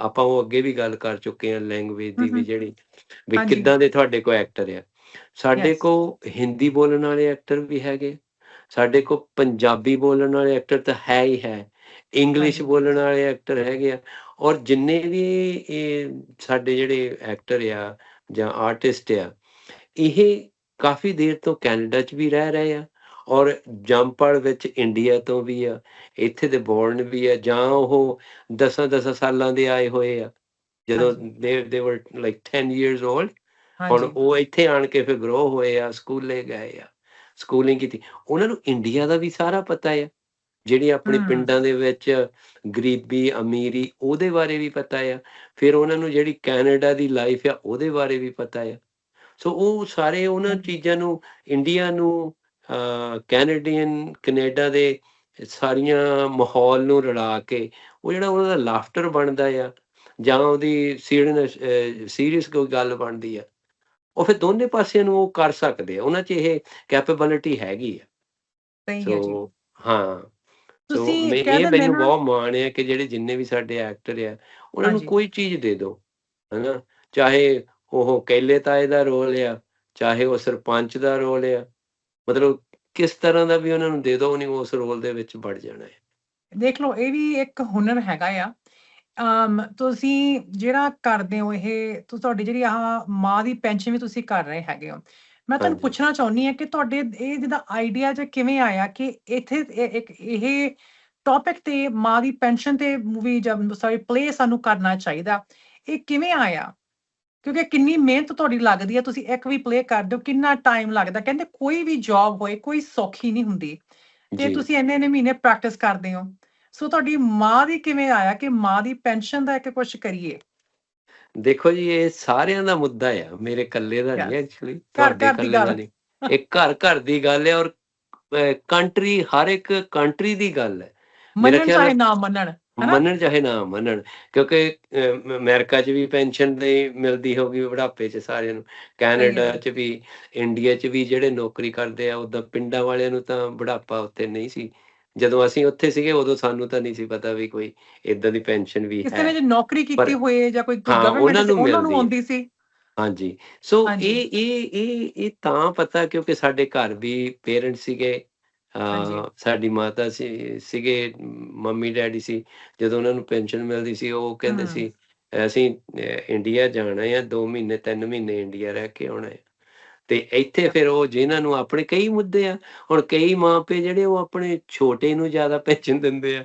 ਆਪਾਂ ਉਹ ਅੱਗੇ ਵੀ ਗੱਲ ਕਰ ਚੁੱਕੇ ਆ ਲੈਂਗੁਏਜ ਦੀ ਵੀ ਜਿਹੜੀ। ਵੀ ਕਿੱਦਾਂ ਦੇ ਤੁਹਾਡੇ ਕੋ ਐਕਟਰ ਆ? ਸਾਡੇ. ਕੋਲ ਹਿੰਦੀ ਬੋਲਣ ਵਾਲੇ ਐਕਟਰ ਵੀ ਹੈਗੇ ਸਾਡੇ ਕੋਲ ਪੰਜਾਬੀ ਬੋਲਣ ਵਾਲੇ ਐਕਟਰ ਤਾਂ ਹੈ ਹੀ ਹੈ ਇੰਗਲਿਸ਼। ਬੋਲਣ ਵਾਲੇ ਐਕਟਰ ਹੈਗੇ ਆ ਔਰ ਜਿੰਨੇ ਵੀ ਇਹ ਸਾਡੇ ਜਿਹੜੇ ਐਕਟਰ ਆ ਜਾਂ ਆਰਟਿਸਟ ਆ ਇਹ ਕਾਫੀ ਦੇਰ ਤੋਂ ਕੈਨੇਡਾ 'ਚ ਵੀ ਰਹਿ ਰਹੇ ਆ ਔਰ ਜੰਪੜ ਵਿੱਚ ਇੰਡੀਆ ਤੋਂ ਵੀ ਆ ਇੱਥੇ ਦੇ ਬੋਰਨ ਵੀ ਆ ਜਾਂ ਉਹ 10-10 ਸਾਲਾਂ ਦੇ ਆਏ ਹੋਏ ਆ ਜਦੋਂ। ਦੇ ਦੇ ਵਰ ਲਾਈਕ 10 ਇਅਰਸ 올ਡ ਹੁਣ ਉਹ ਇੱਥੇ ਆਣ ਕੇ ਫਿਰ ਗਰੋ ਹੋਏ ਆ ਸਕੂਲੇ ਗਏ ਆ ਸਕੂਲਿੰਗ ਕੀਤੀ। ਉਹਨਾਂ ਨੂੰ ਇੰਡੀਆ ਦਾ ਵੀ ਸਾਰਾ ਪਤਾ ਆ। ਜਿਹੜੀ ਆਪਣੇ। ਪਿੰਡਾਂ ਦੇ ਵਿੱਚ ਗਰੀਬੀ ਅਮੀਰੀ ਉਹਦੇ ਬਾਰੇ ਵੀ ਪਤਾ ਆ। ਫਿਰ ਉਹਨਾਂ ਨੂੰ ਜਿਹੜੀ ਕੈਨੇਡਾ ਦੀ ਲਾਈਫ ਆ ਉਹਦੇ ਬਾਰੇ ਵੀ ਪਤਾ ਆ। ਸੋ ਉਹ ਸਾਰੇ ਉਹਨਾਂ। ਚੀਜ਼ਾਂ ਨੂੰ ਇੰਡੀਆ ਨੂੰ ਕੈਨੇਡੀਅਨ ਕੈਨੇਡਾ ਦੇ ਸਾਰੀਆਂ ਮਾਹੌਲ ਨੂੰ ਰਲਾ ਕੇ ਉਹ ਜਿਹੜਾ ਉਹਨਾਂ ਦਾ ਲਾਫਟਰ ਬਣਦਾ ਆ ਜਾਂ ਉਹਦੀ ਸੀਰੀਅਸ ਕੋਈ ਗੱਲ ਬਣਦੀ ਆ ਉਹ ਫਿਰ ਦੋਨੇ ਪਾਸਿਆਂ ਨੂੰ ਉਹ ਕਰ ਸਕਦੇ ਆ। ਉਹਨਾਂ 'ਚ ਇਹ ਕੈਪੇਬਿਲਿਟੀ ਹੈਗੀ ਆ। ਸਹੀ ਹੈ ਜੀ। ਸੋ ਹਾਂ ਤੁਸੀਂ ਇਹ ਮੈਨੂੰ ਬਹੁਤ ਮਾਣ ਹੈ ਕਿ ਜਿਹੜੇ ਜਿੰਨੇ ਵੀ ਸਾਡੇ ਐਕਟਰ ਆ ਉਹਨਾਂ ਨੂੰ। ਕੋਈ ਚੀਜ਼ ਦੇ ਦਿਓ ਹਨਾ? ਚਾਹੇ ਉਹ ਕੈਲੇ ਤਾਏ ਦਾ ਰੋਲ ਆ ਚਾਹੇ ਉਹ ਸਰਪੰਚ ਦਾ ਰੋਲ ਆ ਮਤਲਬ ਕਿਸ ਤਰ੍ਹਾਂ ਦਾ ਵੀ ਉਹਨਾਂ ਨੂੰ ਦੇ ਦਿਓ ਉਹਨੇ ਉਸ ਰੋਲ ਦੇ ਵਿੱਚ ਵੜ ਜਾਣਾ ਹੈ। ਦੇਖ ਲਓ ਇਹ ਵੀ ਇੱਕ ਹੁਨਰ ਹੈਗਾ ਆ। ਤੁਸੀਂ ਜਿਹੜਾ ਕਰਦੇ ਹੋ ਇਹ ਤੁਹਾਡੀ ਜਿਹੜੀ ਆਹ ਮਾਂ ਦੀ ਪੈਨਸ਼ਨ ਵੀ ਤੁਸੀਂ ਕਰ ਰਹੇ ਹੈਗੇ ਹੋ। ਮੈਂ ਤੁਹਾਨੂੰ। ਪੁੱਛਣਾ ਚਾਹੁੰਦੀ ਹਾਂ ਕਿ ਤੁਹਾਡੇ ਇਹ ਜਿਹਦਾ ਆਈਡੀਆ ਜਾਂ ਕਿਵੇਂ ਆਇਆ ਕਿ ਇੱਥੇ ਇੱਕ ਇਹ ਟੌਪਿਕ ਤੇ ਮਾਂ ਦੀ ਪੈਨਸ਼ਨ ਤੇ ਮੂਵੀ ਜਾਂ ਸੌਰੀ ਪਲੇ ਸਾਨੂੰ ਕਰਨਾ ਚਾਹੀਦਾ। ਇਹ ਕਿਵੇਂ ਆਇਆ? ਕਿਉਂਕਿ ਕਿੰਨੀ ਮਿਹਨਤ ਤੁਹਾਡੀ ਲੱਗਦੀ ਹੈ ਤੁਸੀਂ ਇੱਕ ਵੀ ਪਲੇ ਕਰਦੇ ਹੋ ਕਿੰਨਾ ਟਾਈਮ ਲੱਗਦਾ? ਕਹਿੰਦੇ ਕੋਈ ਵੀ ਜੌਬ ਹੋਏ ਕੋਈ ਸੌਖੀ ਨਹੀਂ ਹੁੰਦੀ। ਤੇ ਤੁਸੀਂ ਇੰਨੇ ਇੰਨੇ ਮਹੀਨੇ ਪ੍ਰੈਕਟਿਸ ਕਰਦੇ ਹੋ। ਸੋ ਤੁਹਾਡੀ ਮਾਂ ਦੀ ਕਿਵੇਂ ਆਇਆ ਕਿ ਮਾਂ ਦੀ ਪੈਨਸ਼ਨ ਦਾ ਇੱਕ ਕੁਝ ਕਰੀਏ? ਦੇਖੋ ਜੀ ਇਹ ਸਾਰਿਆਂ ਦਾ ਮੁੱਦਾ ਆ। ਮੇਰੇ ਇਕੱਲੇ ਦਾ ਨਹੀਂ. ਐਕਚੁਅਲੀ ਤੁਹਾਡੇ ਦੀ ਇਕੱਲੇ ਦਾ। ਨਹੀਂ। ਇਹ ਘਰ ਘਰ ਦੀ ਗੱਲ ਹੈ ਔਰ ਕੰਟਰੀ ਹਰ ਇੱਕ ਕੰਟਰੀ ਦੀ ਗੱਲ ਹੈ ਮੰਨਣ ਚਾਹੇ ਨਾ ਮੰਨਣ? ਮੰਨਣ ਚਾਹੇ ਨਾ ਮੰਨਣ ਕਿਉਂਕਿ ਅਮਰੀਕਾ 'ਚ ਵੀ ਪੈਨਸ਼ਨ ਨਹੀਂ ਮਿਲਦੀ ਹੋਗੀ ਬੁਢਾਪੇ 'ਚ ਸਾਰਿਆਂ ਨੂੰ। ਕੈਨੇਡਾ 'ਚ ਵੀ ਇੰਡੀਆ 'ਚ ਵੀ ਜਿਹੜੇ ਨੌਕਰੀ ਕਰਦੇ ਆ ਉਦਾਂ ਪਿੰਡਾਂ ਵਾਲਿਆਂ ਨੂੰ ਤਾਂ ਬੁਢਾਪਾ ਉੱਥੇ ਨਹੀਂ ਸੀ। ਜਦੋਂ ਅਸੀਂ ਉੱਥੇ ਸੀਗੇ ਉਦੋਂ ਸਾਨੂੰ ਤਾਂ ਨਹੀਂ ਸੀ ਪਤਾ ਵੀ ਕੋਈ ਇਦਾਂ ਦੀ ਪੈਨਸ਼ਨ ਵੀ ਕਿਸੇ ਨੇ ਹੈ ਨੌਕਰੀ ਕੀਤੀ ਹੋਏ ਜਾਂ ਕੋਈ ਹਾਂ, ਗਵਰਨਮੈਂਟ ਉਹਨਾਂ ਨੂੰ ਉਹਨਾਂ ਨੂੰ ਮਿਲਦੀ ਆਉਂਦੀ ਸੀ? ਹਾਂਜੀ। ਸੋ। ਇਹ ਇਹ ਇਹ ਇਹ ਤਾਂ ਪਤਾ ਕਿਉਂਕਿ ਸਾਡੇ ਘਰ ਵੀ ਪੇਰੈਂਟਸ ਸੀਗੇ। ਸਾਡੀ ਮਾਤਾ ਸੀ ਸੀਗੇ ਮੰਮੀ ਡੈਡੀ ਸੀ। ਜਦੋਂ ਉਹਨਾਂ ਨੂੰ ਪੈਨਸ਼ਨ ਮਿਲਦੀ ਸੀ ਉਹ ਕਹਿੰਦੇ। ਸੀ ਅਸੀਂ ਇੰਡੀਆ ਜਾਣਾ ਹੈ 2 ਮਹੀਨੇ 3 ਮਹੀਨੇ ਇੰਡੀਆ ਰਹਿ ਕੇ ਆਉਣਾ ਹੈ। ਤੇ ਇੱਥੇ ਫਿਰ ਉਹ ਜਿਨ੍ਹਾਂ ਨੂੰ ਆਪਣੇ ਕਈ ਮੁੱਦੇ ਆ ਹੁਣ ਕਈ ਮਾਪੇ ਜਿਹੜੇ ਉਹ ਆਪਣੇ ਛੋਟੇ ਨੂੰ ਜ਼ਿਆਦਾ ਪੈਨਸ਼ਨ ਦਿੰਦੇ ਆ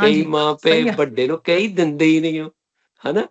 ਕਈ ਮਾਪੇ। ਵੱਡੇ ਨੂੰ ਕਈ ਦਿੰਦੇ ਹੀ ਨਹੀਂ ਉਹ ਹਨਾ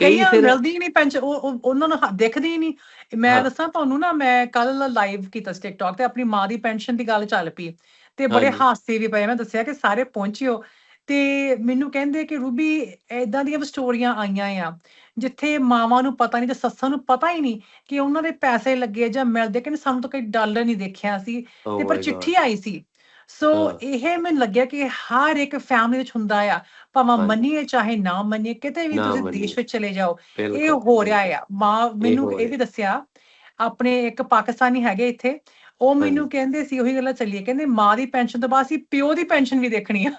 ਕਈ ਫਿਰ- ਮਿਲਦੀ ਨਹੀਂ ਪੈਨਸ਼ਨ ਉਹ ਉਹ- ਉਹਨਾਂ ਨੂੰ ਦਿਖਦੀ ਹੀ ਨਹੀਂ ਮੈਂ। ਦੱਸਾਂ ਤੁਹਾਨੂੰ ਨਾ ਮੈਂ ਕੱਲ ਲਾਈਵ ਕੀਤਾ ਸੀ ਟਿਕਟੌਕ ਤੇ ਆਪਣੀ ਮਾਂ ਦੀ ਪੈਨਸ਼ਨ ਦੀ ਗੱਲ ਚੱਲ ਪਈ ਤੇ ਬੜੇ। ਹਾਸੇ ਵੀ ਪਏ ਮੈਂ ਦੱਸਿਆ ਕਿ ਸਾਰੇ ਪਹੁੰਚਿਓ ਤੇ ਮੈਨੂੰ ਕਹਿੰਦੇ ਕਿ ਰੂਬੀ ਐਦਾਂ ਦੀਆਂ ਸਟੋਰੀਆਂ ਆਈਆਂ ਆ ਜਿੱਥੇ ਮਾਵਾਂ ਨੂੰ ਪਤਾ ਨਹੀਂ ਤੇ ਸੱਸਾਂ ਨੂੰ ਪਤਾ ਹੀ ਨਹੀਂ ਕਿ ਉਹਨਾਂ ਦੇ ਪੈਸੇ ਲੱਗੇ ਜਾਂ ਮਿਲਦੇ ਕਿ ਸਾਨੂੰ ਤਾਂ ਕੋਈ ਡਾਲਰ ਨਹੀਂ ਦੇਖਿਆ ਸੀ Oh ਤੇ ਪਰ ਚਿੱਠੀ ਆਈ ਸੀ ਸੋ। ਇਹ ਮੈਨੂੰ ਲੱਗਿਆ ਕਿ ਹਰ ਇੱਕ ਫੈਮਿਲੀ ਵਿੱਚ ਹੁੰਦਾ ਆ ਭਾਵੇਂ। ਮੰਨੀਏ ਚਾਹੇ ਨਾ ਮੰਨੀਏ ਕਿਤੇ ਵੀ ਤੁਸੀਂ। ਦੇਸ਼ ਵਿੱਚ ਚਲੇ ਜਾਓ ਇਹ ਹੋ ਰਿਹਾ ਆ ਮਾਂ ਮੈਨੂੰ ਇਹ। ਵੀ ਦੱਸਿਆ ਆਪਣੇ ਇੱਕ ਪਾਕਿਸਤਾਨੀ ਹੈਗੇ ਇੱਥੇ ਉਹ ਮੈਨੂੰ ਕਹਿੰਦੇ ਸੀ ਉਹੀ ਗੱਲਾਂ ਚੱਲੀਏ ਕਹਿੰਦੇ ਮਾਂ ਦੀ ਪੈਨਸ਼ਨ ਤੋਂ ਬਾਅਦ ਅਸੀਂ ਪਿਓ ਦੀ ਪੈਨਸ਼ਨ ਵੀ ਦੇਖਣੀ ਆ